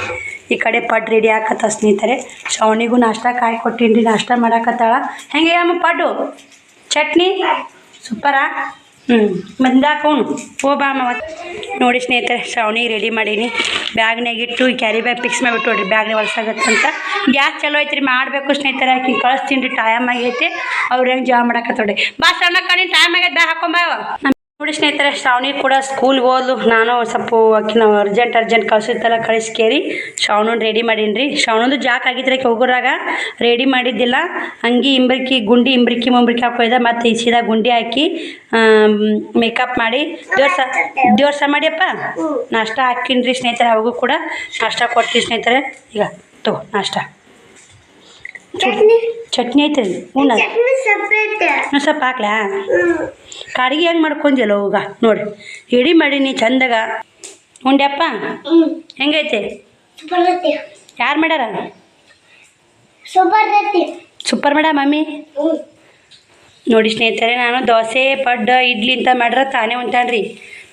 ಈ ಕಡೆ ಪಡ್ ರೆಡಿ ಹಾಕತ್ತ ಸ್ನೇಹಿತರೆ. ಶ್ರವಣಿಗೂ ನಾಷ್ಟ ಕಾಯಿ ಕೊಟ್ಟೀನಿ ರೀ. ನಾಷ್ಟ ಮಾಡಾಕತ್ತಾಳ. ಹೆಂಗೆ ಅಮ್ಮ ಪಡ್ಡು? ಚಟ್ನಿ? ಸೂಪರಾ? ಹ್ಞೂ ಬಂದಾಕ ಬಾ ಅಮ್ಮ ನೋಡಿ ಸ್ನೇಹಿತರೆ, ಶ್ರಾವಣಿ ರೆಡಿ ಮಾಡೀನಿ. ಬ್ಯಾಗ್ನಾಗ ಇಟ್ಟು ಕ್ಯಾರಿ ಬ್ಯಾಗ್ ಫಿಕ್ಸ್ ಮಾಡಿಬಿಟ್ಟು ನೋಡ್ರಿ ಬ್ಯಾಗ್ನ ಹೊಲ್ಸಾಗತ್ತಂತ. ಗ್ಯಾಸ್ ಚಲೋ ಐತ್ರಿ, ಮಾಡಬೇಕು ಸ್ನೇಹಿತರೆ. ಆಕಿ ಕಳಿಸ್ತೀನಿ ರೀ ಟೈಮ್ ಆಗೈತಿ. ಅವ್ರು ಹೆಂಗೆ ಜಾಬ್ ಮಾಡಕತ್ತೋಡಿ ಬಾ ಸಣ್ಣ ಕಣಿ ಟೈಮ್ ಆಗೈತೆ, ಬ್ಯಾಗ್ ಹಾಕೊಂಬಾವ ನೋಡಿ ಸ್ನೇಹಿತರೆ ಶ್ರಾವಣಿ ಕೂಡ ಸ್ಕೂಲ್ಗೆ ಹೋದ್ಲು. ನಾನು ಸ್ವಲ್ಪ ನಾವು ಅರ್ಜೆಂಟ್ ಅರ್ಜೆಂಟ್ ಕಳ್ಸಿತ್ತಲ್ಲ ಕಳಿಸ್ಕೇರಿ. ಶ್ರಾವಣನ ರೆಡಿ ಮಾಡೀನಿ ರೀ ಶ್ರಾವಣಂದು ಜಾಕ್ ಆಗಿದ್ರೆ ಕೆಗುರಾಗ ಹೋಗೋರಾಗ ರೆಡಿ ಮಾಡಿದ್ದಿಲ್ಲ. ಅಂಗಿ ಇಂಬ್ರಿಕಿ ಗುಂಡಿ ಇಂಬ್ರಿಕಿ ಮುಂಬ್ರಿಕಿ ಹಾಕೋಯ್ದ ಮತ್ತು ಈ ಸೀದಾ ಗುಂಡಿ ಹಾಕಿ ಮೇಕಪ್ ಮಾಡಿ. ದೇವ್ರ ದೇವ್ರ ಸಹ ಮಾಡಿಯಪ್ಪ ನಾಷ್ಟ ಹಾಕಿನಿ ರೀ ಸ್ನೇಹಿತರೆ ಅವಾಗೂ ಕೂಡ. ನಾಷ್ಟ ಕೊಡ್ತೀವಿ ಸ್ನೇಹಿತರೆ. ಈಗ ತಗೋ ನಾಷ್ಟ. ಚಟ್ನಿ? ಚಟ್ನಿ ಐತೆ ಹ್ಞೂ ಸ್ವಲ್ಪ ಹಾಕ್ಲಾ? ಕಾಡಿಗೆ ಹೆಂಗೆ ಮಾಡ್ಕೊಂದಿಲ್ಲ ಹೋಗ ನೋಡಿ ರೆಡಿ ಮಾಡೀನಿ ಚಂದಾಗ. ಉಂಡ್ಯಪ್ಪ? ಹೆಂಗೈತೆ? ಯಾರು ಮಾಡ್ಯಾರ? Super madam mummy. ನೋಡಿ ಸ್ನೇಹಿತರೆ ನಾನು ದೋಸೆ ಪಡ್ಡ ಇಡ್ಲಿ ಅಂತ ಮಾಡ್ರೆ ತಾನೇ ಉಣ್ತಾನ್ರಿ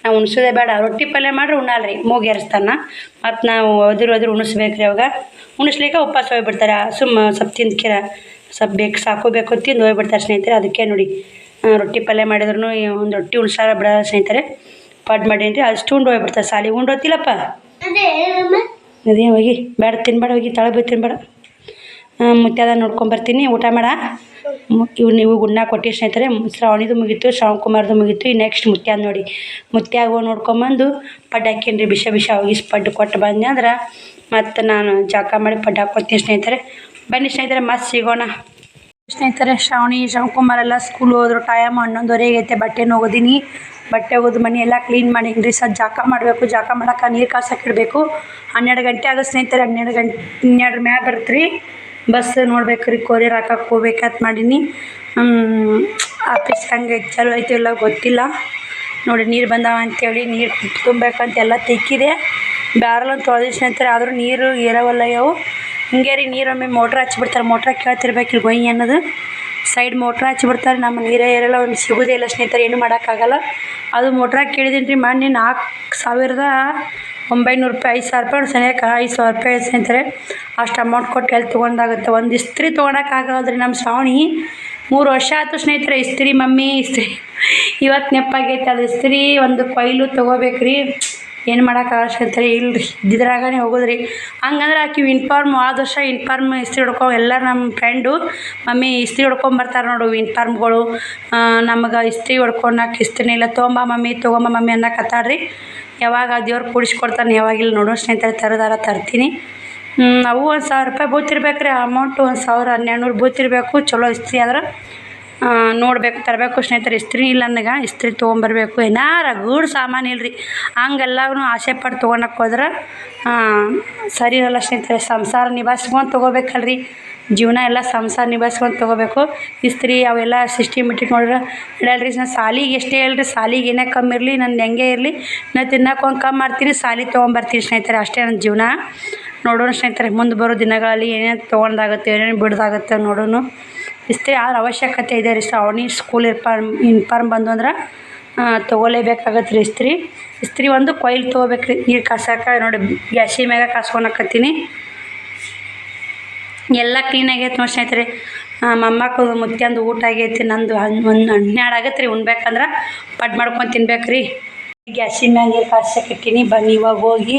ನಾವು ಉಣ್ಸೋದೇ ಬೇಡ. ರೊಟ್ಟಿ ಪಲ್ಯ ಮಾಡ್ರೆ ಉಣ್ಣಲ್ರಿ ಮೂಗು ಎರಸ್ತಾನ ಮತ್ತು ನಾವು ಅದ್ರ ಅದ್ರ ಉಣಿಸ್ಬೇಕ್ರಿ ಅವಾಗ. ಉಣಿಸ್ಲಿಕ್ಕೆ ಉಪವಾಸ ಹೋಗ್ಬಿಡ್ತಾರೆ. ಸುಮ್ಮ ಸ್ವಲ್ಪ ತಿಂದ್ಕಿರ. ಸ್ವಲ್ಪ ಬೇಕು ಸಾಕು ಬೇಕು ತಿಂದು ಹೋಗ್ಬಿಡ್ತಾರೆ ಸ್ನೇಹಿತರೆ. ಅದಕ್ಕೆ ನೋಡಿ ರೊಟ್ಟಿ ಪಲ್ಯ ಮಾಡಿದ್ರು ಒಂದು ರೊಟ್ಟಿ ಉಣ್ಸಾರ ಬಿಡ ಸ್ನೇಹಿತರೆ. ಪಡ್ ಅಂದರೆ ಅಷ್ಟು ಉಂಡು ಹೋಗ್ಬಿಡ್ತಾರೆ ಸಾಲಿ. ಉಂಡು ಅದೇ ಹೋಗಿ. ಬೇಡ ತಿನ್ಬೇಡ ಹೋಗಿ. ತಳ ಬೇಡ ತಿನ್ಬೇಡ. ಮುತ್ಯಾದ ನೋಡ್ಕೊಂಬರ್ತೀನಿ ಊಟ ಮಾಡ. ಇವ್ ನೀವು ಗುಣ್ಣ ಕೊಟ್ಟಿ ಸ್ನೇಹಿತರೆ. ಶ್ರಾವಣಿದು ಮುಗೀತು ಶ್ರಾವಣ್ ಕುಮಾರ್ದು ಮುಗೀತು. ಈ ನೆಕ್ಸ್ಟ್ ಮುತ್ಯಾದ ನೋಡಿ. ಮುತ್ಯಾಗ ಹೋಗಿ ನೋಡ್ಕೊಂಬಂದು ಪಡ್ಡು ಹಾಕೇನ್ರಿ ಬಿಷ ಬಿಷ. ಹೋಗಿ ಪಡ್ಡು ಕೊಟ್ಟು ಬಂದೆ ಅಂದ್ರೆ ಮತ್ತು ನಾನು ಜಾಕ ಮಾಡಿ ಪಡ್ಡು ಹಾಕ್ಕೊತೀನಿ ಸ್ನೇಹಿತರೆ. ಬನ್ನಿ ಸ್ನೇಹಿತರೆ ಮತ್ತೆ ಸಿಗೋಣ. ಸ್ನೇಹಿತರೆ, ಶ್ರಾವಣಿ ಶಿವಕುಮಾರ್ ಎಲ್ಲ ಸ್ಕೂಲ್ ಹೋದ್ರು ಟೈಮ್ ಹನ್ನೊಂದುವರೆಗೆ ಐತೆ ಬಟ್ಟೆ ಹೋಗೋದೀನಿ ಬಟ್ಟೆ ಹೋಗೋದು ಮನೆ ಎಲ್ಲ ಕ್ಲೀನ್ ಮಾಡಿ ರೀ ಸರ್ ಜಾಕ ಮಾಡಬೇಕು, ಜಾಕ ಮಾಡಕ್ಕೆ ನೀರು ಕಾಸಕ್ಕೆ ಇಡಬೇಕು ಹನ್ನೆರಡು ಗಂಟೆ ಆಗೋ ಸ್ನೇಹಿತರೆ, ಹನ್ನೆರಡು ಗಂಟೆ ಹನ್ನೆರಡು ಮ್ಯಾಗ ಬರ್ತ್ರಿ. ಬಸ್ ನೋಡ್ಬೇಕು ರೀ ಕೊರಿಯರ್ ಹಾಕಕ್ಕೆ ಹೋಗ್ಬೇಕಂತ ಮಾಡೀನಿ. ಆಫೀಸ್ ಹಂಗೆ ಚಲೋ ಐತಿ ಇಲ್ಲ ಗೊತ್ತಿಲ್ಲ. ನೋಡಿ, ನೀರು ಬಂದಾವ ಅಂತೇಳಿ ನೀರು ತುಂಬಬೇಕಂತ ಎಲ್ಲ ತಿಕ್ಕಿದೆ. ಬ್ಯಾರಲ್ ತೊಳೆದ ಸ್ನೇಹಿತರೆ, ಆದರೂ ನೀರು ಇರವಲ್ಲ ಅವು ಹಿಂಗೆ ರೀ, ನೀರೊಮ್ಮೆ ಮೋಟ್ರ್ ಹಚ್ಚಿಬಿಡ್ತಾರೆ ಮೋಟ್ರ್ ಕೇಳ್ತಿರ್ಬೇಕು ಇಲ್ಲಿ ಗೊಯ್ ಅನ್ನೋದು. ಸೈಡ್ ಮೋಟ್ರ್ ಹಚ್ಚಿಬಿಡ್ತಾರೆ ನಮ್ಮ ನೀರೇ ಇರಲ್ಲ ಒಂದು ಸಿಗೋದೇ ಇಲ್ಲ ಸ್ನೇಹಿತರೆ, ಏನು ಮಾಡೋಕ್ಕಾಗಲ್ಲ. ಅದು ಮೋಟ್ರಾಗ ಕೇಳಿದೀನಿ ರೀ ಮೊನ್ನೆ ನಾಲ್ಕು ಸಾವಿರದ ಒಂಬೈನೂರು ರೂಪಾಯಿ, ಐದು ಸಾವಿರ ರೂಪಾಯಿ ಸನಿಯಕ್ಕೆ ಐದು ಸಾವಿರ ರೂಪಾಯಿ ಸ್ನೇಹಿತರೆ. ಅಷ್ಟು ಅಮೌಂಟ್ ಕೊಟ್ಟು ಎಲ್ಲಿ ತೊಗೊಂಡಾಗುತ್ತೆ. ಒಂದು ಇಸ್ತ್ರಿ ತೊಗೊಳಕ್ಕಾಗಲ್ಲ ರೀ ನಮ್ಮ ಶ್ರಾವಣಿ. ಮೂರು ವರ್ಷ ಆಯಿತು ಸ್ನೇಹಿತರೆ, ಇಸ್ತ್ರಿ ಮಮ್ಮಿ, ಇಸ್ತ್ರಿ. ಇವತ್ತು ನೆಪ್ಪಾಗೈತೆ, ಅದು ಇಸ್ತ್ರಿ ಒಂದು ಕೊಯ್ಲು ತೊಗೋಬೇಕು ರೀ ಏನು ಮಾಡೋಕ್ಕಾಗಲ್ಲ ಸ್ನೇಹಿತರೆ ಇಲ್ರಿ, ಇದ್ರಾಗನೇ ಹೋಗೋದ್ರಿ. ಹಂಗಂದ್ರೆ ಆಕೆ ಇನ್ಫಾರ್ಮ್ ಆದ ವರ್ಷ ಇನ್ಫಾರ್ಮ್ ಇಸ್ತ್ರಿ ಹೊಡ್ಕೊ ಎಲ್ಲ ನಮ್ಮ ಫ್ರೆಂಡು ಮಮ್ಮಿ ಇಸ್ತ್ರಿ ಹೊಡ್ಕೊಂಬರ್ತಾರೆ ನೋಡು ಇನ್ಫಾರ್ಮ್ಗಳು ನಮಗೆ ಇಸ್ತ್ರಿ ಹೊಡ್ಕೊಳಕ್ಕೆ ಇಸ್ತ್ರಿನೇ ಇಲ್ಲ. ತೊಗೊಂಬ ಮಮ್ಮಿ ತೊಗೊಂಬ ಮಮ್ಮಿ ಅನ್ನಕತ್ತಾಳ್ರಿ ಯಾವಾಗ ದೇವ್ರು ಕೂಡಿಸ್ಕೊಡ್ತಾನೆ ಯಾವಾಗಿಲ್ಲ ನೋಡೋ ಸ್ನೇಹಿತರೆ, ತರದಾರ ತರ್ತೀನಿ. ಅವು ಒಂದು ಸಾವಿರ ರೂಪಾಯಿ ಬೂತಿರ್ಬೇಕು ರೀ ಅಮೌಂಟು ಒಂದು ಸಾವಿರ ಹನ್ನೆರಡು ನೂರು ಬೂತಿರ್ಬೇಕು. ಚಲೋ ಇಸ್ತ್ರಿ ಆದ್ರೆ. ನೋಡ್ಬೇಕು, ತರಬೇಕು, ಸ್ನೇಹಿತರೆ, ಇಸ್ತ್ರಿ ಇಲ್ಲ ನನಗೆ ಇಸ್ತ್ರಿ ತೊಗೊಂಬರ್ಬೇಕು. ಏನಾರ ಗೂಡು ಸಾಮಾನು ಇಲ್ರಿ. ಹಂಗೆಲ್ಲರೂ ಆಸೆ ಪಟ್ಟು ತೊಗೊಳಕ್ಕೆ ಹೋದ್ರೆ ಸರಿ ಇರಲ್ಲ ಸ್ನೇಹಿತರೆ, ಸಂಸಾರ ನಿಭಾಯಿಸ್ಕೊಂಡು ತೊಗೋಬೇಕಲ್ರಿ. ಜೀವನ ಎಲ್ಲ ಸಂಸಾರ ನಿಭಾಯಿಸ್ಕೊಂಡು ತೊಗೋಬೇಕು. ಇಸ್ತ್ರಿ ಅವೆಲ್ಲ ಸಿಸ್ಟಮೆಟಿಕ್ ನೋಡ್ರೆ ಇಡಲ್ರಿ ನಾನು ಸಾಲಿಗೆ ಎಷ್ಟೇ ಹೇಳ್ರಿ, ಸಾಲಿಗೆ ಏನೇ ಕಮ್ಮಿ ಇರಲಿ ನನ್ನ ಹೆಂಗೆ ಇರಲಿ ನಾನು ತಿನ್ನಕ್ಕೆ ಒಂದು ಕಮ್ಮಿ ಮಾಡ್ತೀನಿ, ಸಾಲಿ ತೊಗೊಂಬರ್ತೀನಿ ಸ್ನೇಹಿತರೆ, ಅಷ್ಟೇ ನನ್ನ ಜೀವನ. ನೋಡೋಣ ಸ್ನೇಹಿತರೆ, ಮುಂದೆ ಬರೋ ದಿನಗಳಲ್ಲಿ ಏನೇನು ತೊಗೊಂಡಾಗುತ್ತೆ ಏನೇನು ಬಿಡ್ದಾಗುತ್ತೆ ನೋಡೋಣ. ಇಸ್ತ್ರಿ ಆದ್ರೆ ಅವಶ್ಯಕತೆ ಇದೆ ರೀ ಶ್ರಾವಣಿ ಸ್ಕೂಲ್ ಇರ್ಫಾರ್ಮ್ ಇನ್ಫಾರ್ಮ್ ಬಂದು ಅಂದ್ರೆ ತೊಗೊಲೇಬೇಕಾಗತ್ತೆ ರೀ ಇಸ್ತ್ರಿ. ಇಸ್ತ್ರಿ ಒಂದು ಕೊಯ್ಲು ತೊಗೋಬೇಕು ರೀ ನೀರು ಕಾಸಕ್ಕೆ ನೋಡಿ, ಗ್ಯಾಸಿ ಮ್ಯಾಗ ಕಾಸ್ಕೊಳಕತ್ತೀನಿ ಎಲ್ಲ ಕ್ಲೀನ್ ಆಗೈತೆ ನೋಡಿ ಸ್ನೇಹಿತರೆ. ಮಮ್ಮಕ್ಕ ಮುತ್ಯಂದು ಊಟ ಆಗೈತಿ, ನಂದು ಒಂದು ಹನ್ನೆರಡು ಆಗತ್ತೆ ರೀ ಉಣ್ಬೇಕಂದ್ರೆ ಪಡ್ ಮಾಡ್ಕೊಂಡು ತಿನ್ಬೇಕು ರೀ ಗ್ಯಾಸಿನ ಮ್ಯಾಗ ಕಾಸಕ್ಕೆ ಇಟ್ಟೀನಿ ಬನ್ನಿ, ಇವಾಗ ಹೋಗಿ.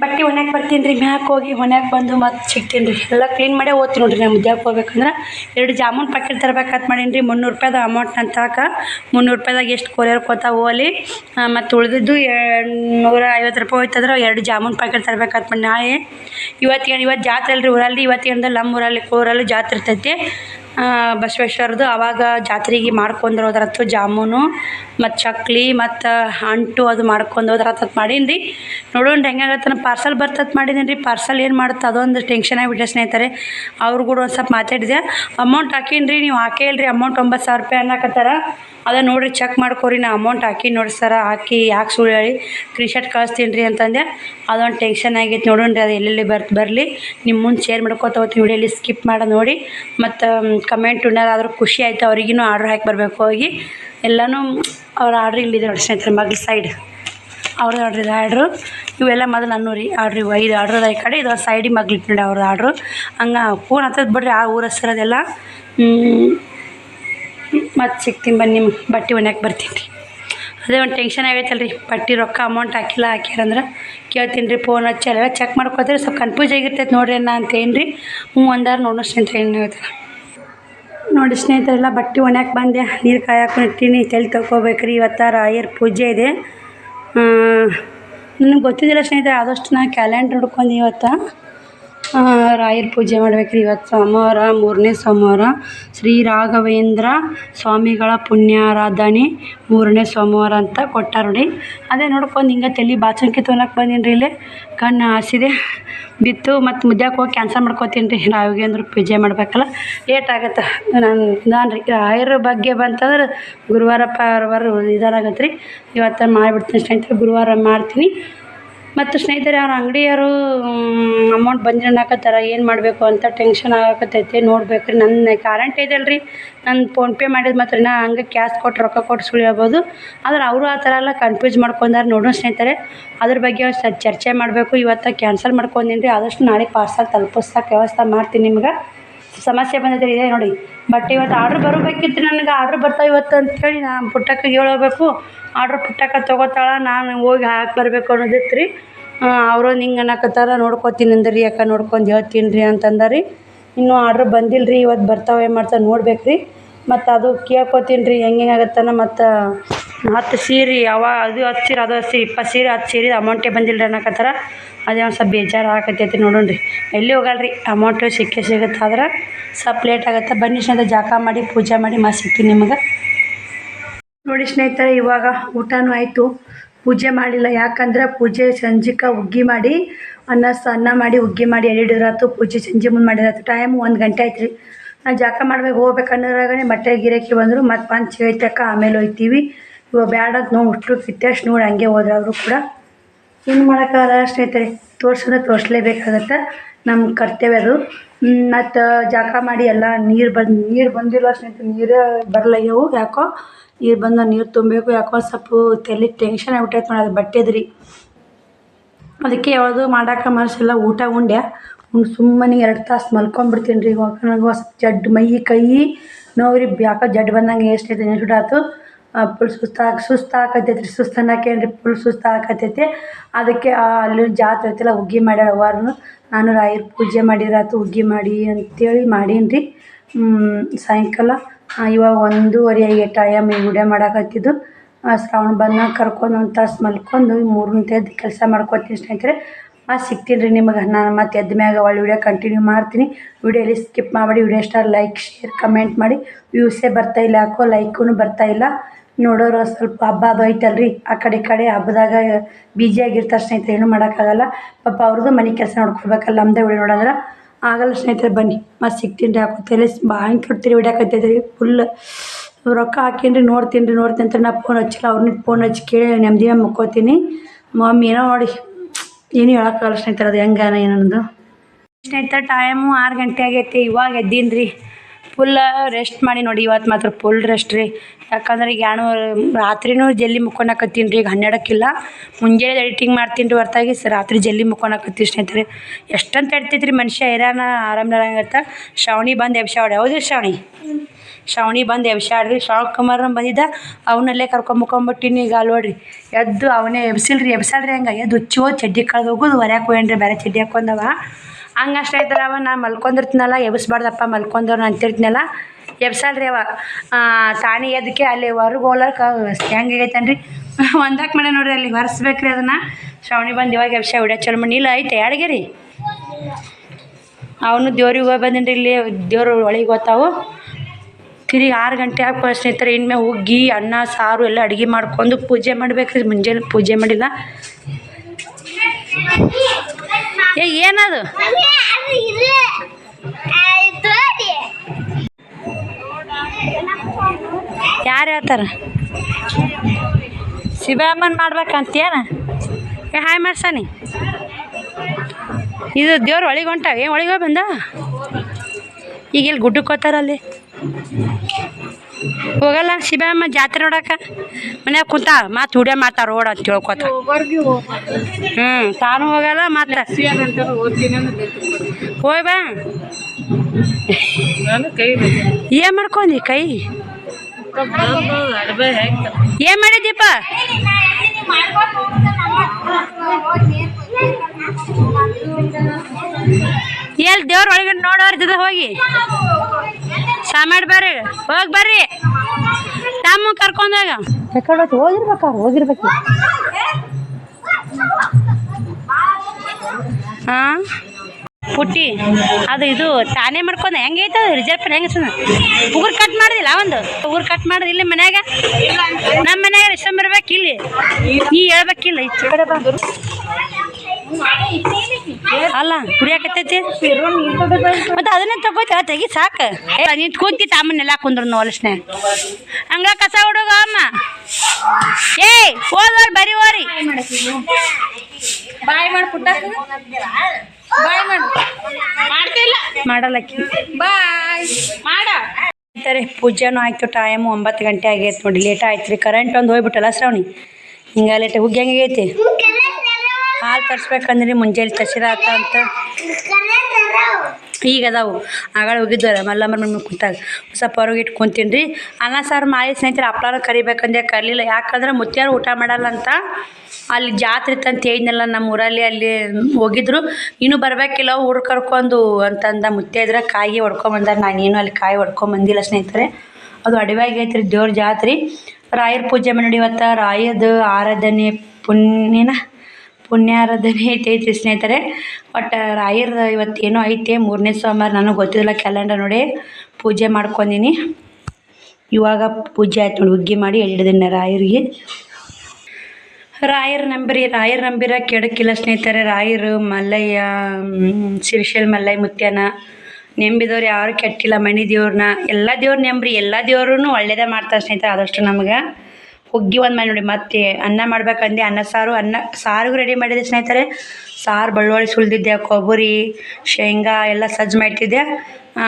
ಬಟ್ಟೆ ಒಣ್ಯಾಕೆ ಬರ್ತೀನಿ ರೀ ಮ್ಯಾಕ್ ಹೋಗಿ ಒಣ್ಯಾಕೆ ಬಂದು ಮತ್ತೆ ಸಿಗ್ತೀನಿ ರೀ ಎಲ್ಲ ಕ್ಲೀನ್ ಮಾಡೇ ಓದ್ತೀನಿ ನೋಡ್ರಿ ನಮ್ಮ ಉದ್ಯೋಗಕ್ಕೆ ಹೋಗ್ಬೇಕಂದ್ರೆ. ಎರಡು ಜಾಮೂನ್ ಪ್ಯಾಕೆಟ್ ತರಬೇಕಂತ ಮಾಡೀನಿ ರೀ ಮುನ್ನೂರು ರೂಪಾಯ್ದು ಅಮೌಂಟ್ ನನ್ನ ತಳಕ ಮುನ್ನೂರು ರೂಪಾಯ್ದಾಗ ಎಷ್ಟು ಕೊರಿಯರ್ ಕೊತ ಹೋಗಲಿ ಮತ್ತು ಉಳಿದಿದ್ದು ನೂರ ಐವತ್ತು ರೂಪಾಯಿ ಹೋಯ್ತಂದ್ರೆ, ಎರಡು ಜಾಮೂನ್ ಪ್ಯಾಕೆಟ್ ತರಬೇಕಾತ್ ಮಾಡಿ ನಾಳೆ. ಇವತ್ತು ಇವತ್ತು ಜಾತ್ರೆ ಅಲ್ರಿ ಊರಲ್ಲಿ ಇವತ್ತು ಏನಂದ್ರೆ ನಮ್ಮ ಊರಲ್ಲಿ ಕೋರಲ್ಲೂ ಜಾತ್ರೆ ಇರ್ತೈತಿ. ಬಸವೇಶ್ವರದು. ಅವಾಗ ಜಾತ್ರೆಗೆ ಮಾಡ್ಕೊಂಡು ಹೋದ್ರತ್ತು ಜಾಮೂನು, ಮತ್ತು ಚಕ್ಲಿ, ಮತ್ತು ಅಂಟು ಅದು ಮಾಡ್ಕೊಂಡು ಹೋದ್ರತ್ತ ಮಾಡೀನಿ ರೀ ನೋಡೋಣ ಹೆಂಗಾಗತ್ತೆ ಪಾರ್ಸಲ್ ಬರ್ತತ್ ಮಾಡಿದ್ದೀನಿ ರೀ ಪಾರ್ಸಲ್ ಏನು ಮಾಡುತ್ತೆ ಅದೊಂದು ಟೆನ್ಷನ್ ಆಗಿಬಿಟ್ಟೆ ಸ್ನೇಹಿತರೆ, ಅವ್ರು ಕೂಡ ಒಂದು ಸ್ವಲ್ಪ ಮಾತಾಡಿದೆ ಅಮೌಂಟ್ ಹಾಕೀನಿ ರೀ ನೀವು, ಹಾಕೇ ಇಲ್ರಿ. ಅಮೌಂಟ್ ಒಂಬತ್ತು ಸಾವಿರ ರೂಪಾಯಿ ಅನ್ನಕತ್ತಾರ. ಅದೇ ನೋಡಿರಿ ಚೆಕ್ ಮಾಡ್ಕೊರಿ. ನಾ ಅಮೌಂಟ್ ಹಾಕಿ ನೋಡಿ ಸರ, ಹಾಕಿ ಯಾಕೆ ಸುಳ್ಳು ಹೇಳಿ. ತ್ರೀ ಶರ್ಟ್ ಕಳಿಸ್ತೀನಿ ರೀ ಅಂತಂದೆ ಅದೊಂದು ಟೆನ್ಷನ್ ಆಗೈತೆ ನೋಡೋಣ ರೀ ಅದು ಎಲ್ಲೆಲ್ಲಿ ಬರ್ತ ಬರಲಿ. ನಿಮ್ಮ ಮುಂದೆ ಶೇರ್ ಮಾಡ್ಕೊತ ಹೋಗ್ತೀನಿ. ವಿಡಿಯೋಲಿ ಸ್ಕಿಪ್ ಮಾಡೋದು ನೋಡಿ. ಮತ್ತು ಕಮೆಂಟ್ ಉಣ್ಣಾರಾದ್ರೂ ಖುಷಿ ಆಯಿತು ಅವ್ರಿಗೂ ಆರ್ಡ್ರ್ ಹಾಕಿ ಬರಬೇಕು. ಹೋಗಿ ಎಲ್ಲನೂ ಅವ್ರ ಆರ್ಡ್ರ್ ಇಲ್ಲಿದೆ ನೋಡಿ ಸ್ನೇಹಿತರೆ, ಮಗ್ಲ ಸೈಡ್ ಅವ್ರದ್ದು ಆರ್ಡ್ರ್ ಇದೆ ಆರ್ಡ್ರು ಇವೆಲ್ಲ ಮೊದಲು ನಾನು ರೀ ಆರ್ಡ್ರ್ ಇವು, ಐದು ಆರ್ಡ್ರ್ ಅದ ಈ ಕಡೆ, ಇದು ಸೈಡಿಗೆ ಮಗ್ಳು ನೋಡಿ ಅವ್ರದ್ದು ಆರ್ಡ್ರು ಹಂಗೆ ಫೋನ್ ಹತ್ತದ್ ಬಿಡ್ರಿ, ಆ ಊರ ಹೆಸರದೆಲ್ಲ ಮತ್ತು ಸಿಗ್ತೀನಿ ಬನ್ನಿ ನಿಮ್ಮ ಬಟ್ಟೆ ಒಣ್ಯಾಕೆ ಬರ್ತೀನಿ ರೀ. ಅದೇ ಒಂದು ಟೆನ್ಷನ್ ಆಗೈತಲ್ಲ ರೀ ಬಟ್ಟೆ ರೊಕ್ಕ ಅಮೌಂಟ್ ಹಾಕಿಲ್ಲ ಹಾಕ್ಯಾರಂದ್ರೆ ಕೇಳ್ತೀನಿ ರೀ ಫೋನ್ ಹಚ್ಚಿ ಚೆಕ್ ಮಾಡ್ಕೋತಾರೆ, ಸ್ವಲ್ಪ ಕನ್ಫ್ಯೂಸ್ ಆಗಿರ್ತೈತೆ ನೋಡ್ರಿ ಅಣ್ಣ ಅಂತ ಏನು ರೀ ಹ್ಞೂ ಅಂದಾರ ನೋಡೋ ಸ್ನೇಹಿತರೆ, ಏನು ನೋಡಿ ಸ್ನೇಹಿತರೆಲ್ಲ, ಬಟ್ಟೆ ಒಣ್ಯಾಕೆ ಬಂದೆ. ನೀರು ಕಾಯಕ್ಕೆ ಇಟ್ಟೀನಿ ತೆಲ್ ತೊಗೋಬೇಕ್ರಿ ಇವತ್ತು ರಾಯರ್ ಪೂಜೆ ಇದೆ. ನನಗೆ ಗೊತ್ತಿದ್ದಿಲ್ಲ ಸ್ನೇಹಿತರೆ, ಆದಷ್ಟು ನಾ ಕ್ಯಾಲೆಂಡ್ರ್ ಹುಡ್ಕೊಂಡು ಇವತ್ತು. ರಾಯರ ಪೂಜೆ ಮಾಡ್ಬೇಕ್ರಿ ಇವತ್ತು ಸೋಮವಾರ, ಮೂರನೇ ಸೋಮವಾರ ಶ್ರೀ ರಾಘವೇಂದ್ರ ಸ್ವಾಮಿಗಳ ಪುಣ್ಯಾರಾಧನೆ ಮೂರನೇ ಸೋಮವಾರ ಅಂತ ಕೊಟ್ಟಾರ ನೋಡಿ. ಅದೇ ನೋಡ್ಕೊಂಡು ಹಿಂಗೆ ತಲೆ ಬಾಚಂಕಿ ತೊಗೊಳಕ್ಕೆ ಬಂದೀನಿ ರೀ ಇಲ್ಲಿ. ಕಣ್ಣು ಹಾಸಿದೆ, ಬಿತ್ತು ಮತ್ತು ಮುದ್ಯಾಕೆ ಹೋಗಿ ಕ್ಯಾನ್ಸಲ್ ಮಾಡ್ಕೊತೀನಿ ರೀ ರಾಘವೇಂದ್ರ ಪೂಜೆ ಮಾಡ್ಬೇಕಲ್ಲ, ಲೇಟ್ ಆಗುತ್ತೆ. ನಾನು ನಾನು ರೀ ರಾಯರ ಬಗ್ಗೆ ಬಂತಂದ್ರೆ ಗುರುವಾರ ಪಾರವಾರ ಇದಾರಾಗತ್ತೆ ರೀ ಇವತ್ತು ಮಾಡಿಬಿಡ್ತೀನಿ ಸ್ನೇಹಿತರೆ ಗುರುವಾರ ಮಾಡ್ತೀನಿ. ಮತ್ತು ಸ್ನೇಹಿತರೆ, ಅವ್ರ ಅಂಗಡಿಯವರು ಅಮೌಂಟ್ ಬಂದಿರೋ ಅನ್ನಕತ್ತಾರ ಏನು ಮಾಡಬೇಕು ಅಂತ ಟೆನ್ಷನ್ ಆಗಕತ್ತೈತಿ ನೋಡ್ಬೇಕು ರೀ ನನ್ನ ಕಾರಂಟ್ ಇದೆಯಲ್ಲ ರೀ ನಾನು ಫೋನ್ಪೇ ಮಾಡಿದ ಮಾತ್ರ ನಾ ಹಂಗೆ ಕ್ಯಾಶ್ ಕೊಟ್ಟು, ರೊಕ್ಕ ಕೊಟ್ಟು ಸುಳಿಯಬೋದು. ಆದ್ರೆ ಅವರು ಆ ಥರ ಎಲ್ಲ ಕನ್ಫ್ಯೂಸ್ ಮಾಡ್ಕೊಂಡಾರ ನೋಡೋಣ ಸ್ನೇಹಿತರೆ. ಅದ್ರ ಬಗ್ಗೆ ಚರ್ಚೆ ಮಾಡಬೇಕು. ಇವತ್ತು ಕ್ಯಾನ್ಸಲ್ ಮಾಡ್ಕೊಂಡೀನಿ ರೀ ಆದಷ್ಟು ನಾಳೆ ಪಾರ್ಸಲ್ ತಲುಪಿಸೋಕೆ ವ್ಯವಸ್ಥೆ ಮಾಡ್ತೀನಿ ನಿಮ್ಗೆ. ಸಮಸ್ಯೆ ಬಂದೈತೆ ಇದೆ ನೋಡಿ. ಬಟ್ ಇವತ್ತು ಆರ್ಡ್ರ್ ಬರಬೇಕಿತ್ತು ನನಗೆ ಆರ್ಡ್ರ್ ಬರ್ತಾ ಇವತ್ತು ಅಂತೇಳಿ ನಾನು ಪುಟ್ಟಕ್ಕೆ ಹೇಳಬೇಕು. ಆರ್ಡ್ರ್ ಪುಟ್ಟಕ್ಕ ತೊಗೋತಾಳ, ನಾನು ಹೋಗಿ ಹಾಕಿ ಬರಬೇಕು ಅನ್ನೋದಿತ್ತು ರೀ. ಅವರು ಹಿಂಗೆ ಅನ್ನಕತ್ತಾರ, ನೋಡ್ಕೊತೀನಿ ಅಂದ್ರಿ ಯಾಕ ನೋಡ್ಕೊಂಡು ಹೇಳ್ತೀನಿ ರೀ ಅಂತಂದ ರೀ ಇನ್ನೂ ಆರ್ಡ್ರ್ ಬಂದಿಲ್ಲ ರೀ, ಇವತ್ತು ಬರ್ತಾವೆ, ಏನು ಮಾಡ್ತಾರೆ ನೋಡ್ಬೇಕು ರೀ ಮತ್ತು ಅದು ಕೇಳ್ಕೊತೀನಿ ರೀ ಹೆಂಗೆ ಆಗತ್ತನ ಮತ್ತು ಹತ್ತು ಸೀರೆ, ಅವ ಅದು ಹತ್ತು ಸೀರೆ, ಅದು ಹತ್ತು ಸೀರೆ, ಇಪ್ಪತ್ತು ಸೀರೆ, ಹತ್ತು ಸೀರೆ ಅಮೌಂಟೇ ಬಂದಿಲ್ಲ ಅನ್ನಕತ್ತಾರ ಅದೇ ಒಂದು ಸ್ವಲ್ಪ ಬೇಜಾರು ಆಗಕತ್ತೈತಿ ನೋಡೋಣ ರೀ ಎಲ್ಲಿ ಹೋಗಲ್ಲ ರೀ ಅಮೌಂಟು ಸಿಕ್ಕೇ ಸಿಗುತ್ತೆ ಆದ್ರೆ ಸ್ವಲ್ಪ ಲೇಟ್ ಆಗುತ್ತೆ. ಬನ್ನಿ ಸ್ನೇಹಿತರೆ ಜಾಕ ಮಾಡಿ, ಪೂಜೆ ಮಾಡಿ ಮಾ ಸಿಗ್ತೀನಿ ನಿಮಗೆ. ನೋಡಿ ಸ್ನೇಹಿತರೆ, ಇವಾಗ ಊಟನೂ ಆಯಿತು. ಪೂಜೆ ಮಾಡಿಲ್ಲ. ಯಾಕಂದ್ರೆ ಪೂಜೆ ಸಂಜಿಕ ಉಗ್ಗಿ ಮಾಡಿ, ಅನ್ನ ಅನ್ನ ಮಾಡಿ ಉಗ್ಗಿ ಮಾಡಿ ಎಡಿಡಿದ್ರಾತು ಪೂಜೆ ಸಂಜೆ ಮುಂದೆ ಮಾಡಿದ್ರಾತು. ಟೈಮು ಒಂದು ಗಂಟೆ ಆಯ್ತು ರೀ ನಾನು ಜಾಕ ಮಾಡ್ಬೇಕು, ಹೋಗ್ಬೇಕು ಅನ್ನೋದ್ರಾಗನೇ ಬಟ್ಟೆ, ಗಿರಾಕಿ ಬಂದರು, ಮತ್ತು ಪಂಚ್ ಆಮೇಲೆ ಹೋಯ್ತೀವಿ. ಇವಾಗ ಬ್ಯಾಡ ಅಂತ ನೋಡಿ ಉಷ್ಟ್ರು ಕಿತ್ತಷ್ಟು ನೋಡಿ ಹಂಗೆ ಹೋದ್ರೆ ಅವರು ಕೂಡ ಏನು ಮಾಡೋಕ್ಕಾಗಲ್ಲ ಸ್ನೇಹಿತರೆ, ತೋರ್ಸಿದ್ರೆ ತೋರಿಸ್ಲೇಬೇಕಾಗತ್ತೆ. ನಮ್ಮ ಕರ್ತವ್ಯ ಅದು. ಮತ್ತು ಜಾಕ ಮಾಡಿ ಎಲ್ಲ ನೀರು ಬಂದು, ನೀರು ಬಂದಿಲ್ಲ ಸ್ನೇಹಿತರೆ, ನೀರೇ ಬರಲಾಗ್ಯವು ಯಾಕೋ. ನೀರು ಬಂದ ನೀರು ತುಂಬಬೇಕು, ಯಾಕೋ ಸ್ವಲ್ಪ ತಲೆ ಟೆನ್ಷನ್ ಆಗ್ಬಿಟ್ಟೈತೆ ನೋಡಿ, ಅದು ಬಟ್ಟೆದ್ರಿ ರೀ ಅದಕ್ಕೆ ಯಾವುದು ಮಾಡೋಕೆ ಮನಸ್ಸಿಲ್ಲ, ಊಟ ಉಂಡೆ. ಸುಮ್ಮನೆ ಎರಡು ತಾಸು ಮಲ್ಕೊಂಡ್ಬಿಡ್ತೀನಿ ರೀ, ಇವಾಗ ನನಗೆ ಜಡ್ಡು ಮೈ ಕೈ ನೋವ್ರಿ, ಯಾಕೋ ಜಡ್ಡು ಬಂದಂಗೆ ಎಷ್ಟು ನೆನ್ಸ್ಬಿಟ್ಟಾತು. ಫುಲ್ ಸುಸ್ತಾಗಿ ಸುಸ್ತು ಆಕತೈತಿ ರೀ ಸುಸ್ತು ಅನ್ನಕ್ಕೇನು ರೀ ಫುಲ್ ಸುಸ್ತು ಅದಕ್ಕೆ ಆ ಅಲ್ಲಿ ಜಾತ್ರೆ ಐತಲ್ಲ ಹುಗ್ಗಿ ಮಾಡ್ಯಾರ ಅವ್ವಾರು ನಾನು ರಾಯರ ಪೂಜೆ ಮಾಡಿರಾತು ಹುಗ್ಗಿ ಮಾಡಿ ಅಂತೇಳಿ ಮಾಡೀನಿ ರೀ ಸಾಯಂಕಾಲ. ಇವಾಗ ಒಂದೂವರೆ ಆಗಿ ಟೈಮ್ ಈ ವಿಡಿಯೋ ಮಾಡಾಕತ್ತಿದ್ದು. ಆ, ಶ್ರಾವಣ ಬಂದಾಗ ಕರ್ಕೊಂಡು ಒಂದು ತಾಸು ಮಲ್ಕೊಂಡು ಮೂರನೇ ಎದ್ದು ಕೆಲಸ ಮಾಡ್ಕೊತೀನಿ ಸ್ನೇಹಿತರೆ. ಮತ್ತು ಸಿಗ್ತೀನಿ ರೀ ನಿಮಗೆ. ನಾನು ಮತ್ತೆ ಎದ್ದ ಮ್ಯಾಗ ಒಳ್ಳೆ ವಿಡಿಯೋ ಕಂಟಿನ್ಯೂ ಮಾಡ್ತೀನಿ. ವಿಡಿಯೋಲಿ ಸ್ಕಿಪ್ ಮಾಡಿ video star like share comment ಮಾಡಿ. ವ್ಯೂಸೇ ಬರ್ತಾ ಇಲ್ಲ ಯಾಕೋ ಲೈಕೂ ಬರ್ತಾ ಇಲ್ಲ. ನೋಡೋರು ಸ್ವಲ್ಪ ಹಬ್ಬ ಅದು ಐತಲ್ರಿ. ಆ ಕಡೆ ಈ ಕಡೆ ಹಬ್ಬದಾಗ ಆಗಿರ್ತಾರೆ ಸ್ನೇಹಿತರೆ, ಏನೂ ಮಾಡೋಕ್ಕಾಗಲ್ಲ. ಪಾಪ ಅವ್ರದ್ದು ಮನೆ ಕೆಲಸ ನೋಡ್ಕೊಬೇಕಲ್ಲ ನಮ್ಮದೇ ವಿಡಿಯೋ ನೋಡಂದ್ರ. ಆಗಲ್ಲ ಸ್ನೇಹಿತರೆ, ಬನ್ನಿ. ಮತ್ತು ಸಿಗ್ತೀನಿ ರೀ ಹಾಕೋತೀರಿ ಬಾಯಿ ಕೊಡ್ತೀರಿ ತಿರಿ ಹೊಡ್ಯಾಕತ್ತೈತೆ ಫುಲ್ ರೊಕ್ಕ ಹಾಕೀನಿ ರೀ ನೋಡ್ತೀನಿ ರೀ ನೋಡ್ತೀನಿ ಅಂತ ನಾ ಫೋನ್ ಹಚ್ಚಿಲ್ಲ. ಅವ್ರನ್ನ ಫೋನ್ ಹಚ್ಚಿ ಕೇಳಿ ನೆಮ್ಮದಿ ಮುಕ್ಕೋತೀನಿ. ಮಮ್ಮಿ ಏನೋ ನೋಡಿ, ಏನು ಹೇಳೋಕ್ಕಾಗಲ್ಲ ಸ್ನೇಹಿತರೆ, ಅದು ಹೆಂಗಾನ, ಏನನ್ನೋದು. ಸ್ನೇಹಿತರೆ ಟೈಮು ಆರು ಗಂಟೆ ಆಗೈತಿ. ಇವಾಗ ಎದ್ದೀನಿ ರೀ ಫುಲ್ ರೆಸ್ಟ್ ಮಾಡಿ ನೋಡಿ ಇವತ್ತು ಮಾತ್ರ ಫುಲ್ ರೆಸ್ಟ್ ರೀ. ಯಾಕಂದ್ರೆ ಈಗ ಯಾಣು, ರಾತ್ರಿನೂ ಜಲ್ದಿ ಮುಕ್ಕೊಳಕತ್ತೀನಿ ರೀ, ಈಗ ಹನ್ನೆರಡಕ್ಕಿಲ್ಲ. ಮುಂಜಾನೆ ಎಡಿಟಿಂಗ್ ಮಾಡ್ತೀನಿ ರೀ ಹೊರತಾಗಿ ರಾತ್ರಿ ಜಲ್ದಿ ಮುಕ್ಕೊಳಕತ್ತೀವಿ ಸ್ನೇಹಿತರೆ. ಎಷ್ಟಂತ ಇರ್ತೈತೆ ರೀ ಮನುಷ್ಯ, ಹೈರಾಣ ಆರಾಮ್ದಾರಂಗತ್ತ ಶ್ರಾವಣಿ ಬಂದು ಎಬ್ಸಾಡಿ ಹೌದು ಶ್ರಾವಣಿ? ಶ್ರಾವಣಿ ಬಂದು ಎಬ್ಸಾಡ್ರಿ ಶ್ರಾವಣ ಕುಮಾರ್ ಬಂದಿದ್ದ, ಅವನಲ್ಲೇ ಕರ್ಕೊಂಬಕೊಂಬಿಟ್ಟಿನಿ ಈಗ ಅಲ್ಲಿ ಎದ್ದು ಅವನೇ ಎಬ್ಸಿಲ್ರಿ ಎಬ್ಸಾಡ್ರಿ ಹಂಗೆ. ಎದ್ದು ಹುಚ್ಚಿ, ಚಡ್ಡಿ ಕಳ್ದು ಹೋಗೋದು, ಹೊರ್ಯಾಕೆ ಹೋಗ್ಯಾನ್ರಿ, ಬೇರೆ ಚಡ್ಡಿ ಹಾಕೊಂಡವ. ಹಂಗೆ ಅಷ್ಟೇ ಇದ್ರವ ನಾ ಮಲ್ಕೊಂಡಿರ್ತೀನಲ್ಲ, ಎಬ್ಸ್ಬಾರ್ದಪ್ಪ ಮಲ್ಕೊಂಡವ್ರು ಅಂತಿರ್ತೀನಲ್ಲ. ಎಬ್ಸಲ್ರಿ ಅವ. ತಾನಿ ಎದಕ್ಕೆ ಅಲ್ಲಿ ಹೊರಗೆ ಹೋಗ್ಲಾಕ ಹೆಂಗೆ ಆಗೈತನ್ರಿ? ಒಂದಾಕ್ ಮಾಡ ನೋಡ್ರಿ ಅಲ್ಲಿ ಒರೆಸ್ಬೇಕ್ರಿ ಅದನ್ನು. ಶ್ರಾವಣಿ ಬಂದು ಇವಾಗ ಎಬ್ಸ ವಿಡಿಯೋ ಚಲೋ ಇಲ್ಲ, ಐತೆ ಅಡ್ಗೆ ಅವನು ದೇವ್ರಿಗೆ ಹೋಗಿ ಇಲ್ಲಿ, ದೇವ್ರು ಒಳಗೆ ಗೊತ್ತಾವು ತಿರುಗಿ ಆರು ಗಂಟೆ ಆಗ ಸ್ನೇಹಿತರೆ, ಇನ್ಮೇ ಹುಗ್ಗಿ ಅನ್ನ, ಸಾರು ಎಲ್ಲ ಅಡುಗೆ ಮಾಡ್ಕೊಂಡು ಪೂಜೆ ಮಾಡ್ಬೇಕ್ರಿ. ಮುಂಜಾನೆ ಪೂಜೆ ಮಾಡಿಲ್ಲ. ಏ ಏನದು? ಯಾರು ಹೇಳ್ತಾರ? ಶಿವಮ್ಮನ್ ಮಾಡ್ಬೇಕಂತೇನ ಏ ಹಾಯ್ ಮಾಡ್ಸಾನಿ. ಇದು ದೇವ್ರು ಒಳಗೆ ಹೊಂಟ ಏನು ಒಳಗೆ ಬಂದ? ಈಗ ಇಲ್ಲಿ ಗುಡ್ಡಕ್ಕೆ ಹೋತಾರ ಅಲ್ಲಿ. ಹೋಗಲ್ಲ ಶಿವಮ್ಮ ಜಾತ್ರೆ ನೋಡಕ ಮನ್ಯಾಗ ಕುಂತ ಮತ್ತೆ ಹುಡಿಯ ಮಾಡ್ತಾರ ರೋಡ್ ಅಂತ ತಿಳ್ಕೊತ. ಹ್ಮ್, ತಾನು ಹೋಗಲ್ಲ ಮತ್ತೆ ಹೋಯ್ ಬಾ. ಏನ್ ಮಾಡ್ಕೊಂಡಿ ಕೈ? ಏನ್ ಮಾಡಿದೀಪ ಎಲ್ಲಿ ದೇವ್ರ ಒಳಗಡೆ ನೋಡೋರ್ತಿದ ಹೋಗಿ? ಚಾ ಮಾಡಿ ಬರ್ರಿ. ಹೋಗಿ ಬರ್ರಿ. ತಮ್ಮ ಕರ್ಕೊಂಡಾಗ ಯಾಕಡೆ ಹೋಗಿರ್ಬೇಕ ಹೋಗಿರ್ಬೇಕು. ಹಾಂ? ಪುಟ್ಟಿ ಅದು ಇದು ತಾನೇ ಮಾಡ್ಕೊಂಡ. ಹೆಂಗೈತೆ ರಿಸಲ್ಟ್ ಹೆಂಗೆ ಉಗುರು ಕಟ್ ಮಾಡಿದಿಲ್ಲ ಒಂದು ಉಗುರು ಕಟ್ ಮಾಡಿದ ಇಲ್ಲಿ ಮನ್ಯಾಗ? ನಮ್ಮ ಮನ್ಯಾಗ ಇಷ್ಟ ಬರ್ಬೇಕು ಇಲ್ಲಿ ನೀ ಹೇಳ್ಬೇಕಿಲ್ಲ ಈ ಕಡೆ ಬಾ. ಅಲ್ಲ ಕುಡಿಯಾಕತ್ತೈತಿ ಮತ್ತೆ ಅದನ್ನ ತಗೋತಿ? ತೆಗಿ ಸಾಕು. ನಿಂತು ಕುಂತಿ ತಾಮನ್ನೆಲ್ಲ ಕುಂದ್ರು ನೋಲಸ್ನೆ ಹಂಗ ಕಸ ಹುಡುಗ ಅಮ್ಮ. ಏಯ್ ಹೋದವ್ರು ಬರೀ ಓರಿ ಬಾಯ್ ಮಾಡಿ ಪುಟ್ಟ. ಬಾಯ್ ಮಾಡು. ಮಾಡ್ತಿಲ್ಲ? ಮಾಡಲಕ್ಕಿ ಬಾಯ್. ಮಾಡ. ಪೂಜೆನೂ ಆಯ್ತು ಟೈಮು ಒಂಬತ್ತು ಗಂಟೆ ಆಗೈತೆ ನೋಡಿ ಲೇಟ್ ಆಯ್ತು ರೀ ಕರೆಂಟ್ ಒಂದು ಹೋಗ್ಬಿಟ್ಟಲ್ಲ ಶ್ರಾವಣಿ? ಹಿಂಗೆ ಲೇಟ್ ಹುಗ್ಗಿ ಹೆಂಗೈತಿ ಹಾಲು ತರಿಸ್ಬೇಕಂದ್ರೆ, ಮುಂಜಾನೆ ತಸಿರ ಆತ ಅಂತ. ಈಗ ಅದಾವು. ಆಗಳ ಹೋಗಿದ್ವಲ್ಲ ಮಲ್ಲಮ್ಮ ಮನೆ ಕುಂತಾಗ. ಸ್ವಲ್ಪ ಹೊರಗೆ ಇಟ್ಟು ಕುಂತೀನಿ ರೀ ಅನ್ನ ಸಾರು ಮಾಡಿ ಸ್ನೇಹಿತರೆ ಅಪ್ಪಾರ ಕರಿಬೇಕಂದ್ರೆ ಕರೀಲಿಲ್ಲ. ಯಾಕಂದ್ರೆ ಮುತ್ಯಾರು ಊಟ ಮಾಡಲ್ಲ ಅಂತ ಅಲ್ಲಿ ಜಾತ್ರೆ ಇತ್ತಂತ ಹೇಳಿದ್ನಲ್ಲ ನಮ್ಮ ಊರಲ್ಲಿ, ಅಲ್ಲಿ ಹೋಗಿದ್ರು. ಇನ್ನೂ ಬರಬೇಕಿಲ್ಲ, ಊರು ಕರ್ಕೊಂಡು ಅಂತಂದ ಮುತ್ಯ ಇದ್ರೆ ಕಾಯಿ ನಾನು ನಾನೇನು ಅಲ್ಲಿ ಕಾಯಿ ಹೊಡ್ಕೊಂಬಂದಿಲ್ಲ ಸ್ನೇಹಿತರೆ. ಅದು ಅಡವಾಗಿ ಐತ್ರಿ ದೇವ್ರ ಜಾತ್ರೆ. ರಾಯರ ಪೂಜೆ ಮಾಡಿ ಇವತ್ತು ರಾಯದ ಆರಾಧನೆ ಪುಣ್ಯನ ಪುಣ್ಯಾರಾಧನೆ ಐತೈತಿ ಸ್ನೇಹಿತರೆ. ಒಟ್ಟು ರಾಯರ ಇವತ್ತು ಏನೋ ಐತೆ, ಮೂರನೇ ಸೋಮವಾರ ನನಗೆ ಗೊತ್ತಿಲ್ಲ ಕ್ಯಾಲೆಂಡರ್ ನೋಡಿ. ಪೂಜೆ ಮಾಡ್ಕೊಂಡೀನಿ. ಇವಾಗ ಪೂಜೆ ಆಯ್ತು ನೋಡಿ, ಹುಗ್ಗಿ ಮಾಡಿ ಹಿಡಿದಿನ ರಾಯರಿಗೆ. ರಾಯರ್ ನಂಬಿರಿ, ರಾಯರ್ ನಂಬಿರ ಕೆಡಕಿಲ್ಲ ಸ್ನೇಹಿತರೆ. ರಾಯರು ಮಲ್ಲಯ್ಯ ಸಿರಿಶಲ್ ಮಲ್ಲಯ್ಯ ಮುತ್ಯನ, ನೆಂಬಿದವ್ರು ಯಾರು ಕೆಟ್ಟಿಲ್ಲ ಮಣಿ ದೇವ್ರನ್ನ ಎಲ್ಲ ದೇವ್ರ ನೆಂಬ್ರಿ, ಎಲ್ಲ ದೇವ್ರೂ ಒಳ್ಳೇದೇ ಮಾಡ್ತಾರೆ ಸ್ನೇಹಿತರೆ, ಆದಷ್ಟು ನಮ್ಗೆ. ಹುಗ್ಗಿ ಒಂದು ಮಾಡಿ ನೋಡಿ, ಮತ್ತೆ ಅನ್ನ ಮಾಡ್ಬೇಕಂದೆ, ಅನ್ನ, ಸಾರು, ಅನ್ನ, ಸಾರಿಗೂ ರೆಡಿ ಮಾಡಿದೆ ಸ್ನೇಹಿತರೆ. ಸಾರು ಬೆಳ್ಳುಳ್ಳಿ, ಸುಲಿದಿದ್ದೆ, ಕೊಬ್ಬರಿ, ಶೇಂಗಾ ಎಲ್ಲ ಸಜ್ಜು ಮಾಡ್ತಿದ್ದೆ.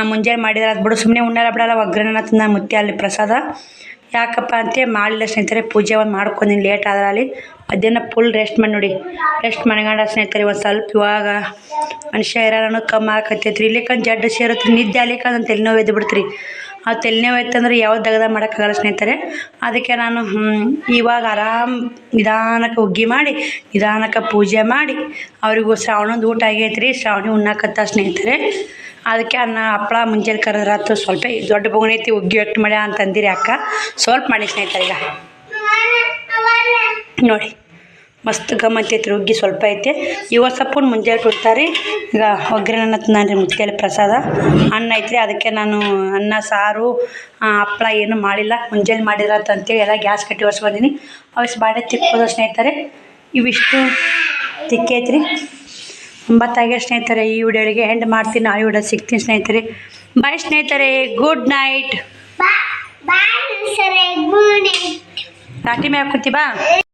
ಮುಂಜಾನೆ ಮಾಡಿದ್ರೆ. ಅದು ಬಿಡು ಸುಮ್ಮನೆ ಉಣ್ಣಾರ ಬಿಡಲ್ಲ ಒಗ್ಗರಣೆ ತಿನ್ನ ಮುತ್ತೆ ಅಲ್ಲಿ ಪ್ರಸಾದ. ಯಾಕಪ್ಪ ಅಂತ, ಮಾಡಿಲ್ಲ ಸ್ನೇಹಿತರೆ, ಪೂಜೆ ಒಂದು ಮಾಡ್ಕೊಂಡಿನಿ ಲೇಟ್ ಆದ್ರೆ ಅಲ್ಲಿ ಮಧ್ಯಾಹ್ನ ಫುಲ್ ರೆಸ್ಟ್ ಮಾಡಿ ನೋಡಿ. ರೆಸ್ಟ್ ಮಾಡ್ಕೊಂಡ ಸ್ನೇಹಿತರೆ ಒಂದು ಸ್ವಲ್ಪ ಇವಾಗ ಮನುಷ್ಯ ಇರೋಣ ಕಮ್ಮಿ ಆಕತ್ತೈತ್ರಿ. ಇಲ್ಲಿಕಂದು ಜಡ್ಡು ಸೇರತ್ರಿ. ನಿದ್ದೆ ಅಲ್ಲಿಕಂದು ತಲೆನೋವು ಎದ್ದು ಬಿಡ್ತ್ರಿ ಆ ತಲೆನೋವು ಇತ್ತಂದರೆ ಯಾವ ದಗದ ಮಾಡೋಕ್ಕಾಗಲ್ಲ ಸ್ನೇಹಿತರೆ. ಅದಕ್ಕೆ ನಾನು ಇವಾಗ ಆರಾಮ್, ನಿಧಾನಕ್ಕೆ ಹುಗ್ಗಿ ಮಾಡಿ, ನಿಧಾನಕ್ಕೆ ಪೂಜೆ ಮಾಡಿ, ಅವ್ರಿಗೂ ಶ್ರಾವಣದ ಊಟ ಆಗೈತೆ ರೀ ಶ್ರಾವಣಿ ಉಣ್ಣಾಕತ್ತ ಸ್ನೇಹಿತರೆ. ಅದಕ್ಕೆ ಅನ್ನ, ಹಪ್ಪಳ, ಮುಂಜಾನೆ ಕರೆದ್ರಾತು ಸ್ವಲ್ಪ ದೊಡ್ಡ ಬೊಗಣಿ ಐತಿ ಹುಗ್ಗಿ ಒಟ್ಟು ಮಾಡ್ಯ ಅಂತಂದಿರಿ ಅಕ್ಕ. ಸ್ವಲ್ಪ ಮಾಡಿ ಸ್ನೇಹಿತರೆ ಈಗ. ನೋಡಿ. ಮಸ್ತ್ ಗಮ್ಮತ್ ಐತ್ರಿ ಹುಗ್ಗಿ ಸ್ವಲ್ಪ ಐತೆ. ಇವತ್ತು ಸೊಪ್ಪು ಮುಂಜಾನೆ ಕೊಡ್ತಾರೆ ಈಗ ಒಗ್ಗರಣೆ ನಾನು ಮುತ್ತೆಲೆ ಪ್ರಸಾದ. ಅನ್ನ ಐತ್ರಿ ಅದಕ್ಕೆ ನಾನು ಅನ್ನ ಸಾರು ಹಪ್ಪಳ ಹಪ್ಳ ಏನು ಮಾಡಿಲ್ಲ. ಮುಂಜಾನೆ ಅಂತ ಅಂತೇಳಿ ಎಲ್ಲ ಗ್ಯಾಸ್ ಕಟ್ಟಿ ಒರ್ಸ್ಕೊಂಡಿನಿ. ಅವಷ್ಟು ಬಾಡೆ ತಿಕ್ಕೋದು ಸ್ನೇಹಿತರೆ ಇವಿಷ್ಟು ತಿಕ್ಕೈತ್ರಿ ಒಂಬತ್ತಾಗೆ ಸ್ನೇಹಿತರೆ ಈ ವಿಡಿಯೋಳಿಗೆ ಹೆಂಡ್ ಮಾಡ್ತೀನಿ. ನಾಳೆ ವಿಡಿಯೋ ಸಿಗ್ತೀನಿ ಸ್ನೇಹಿತರೆ. ಬಾಯ್ ಸ್ನೇಹಿತರೆ ಗುಡ್ ನೈಟ್ ಮೇಲೆ ರಾಟಿ ಕೂತಿ ಬಾ.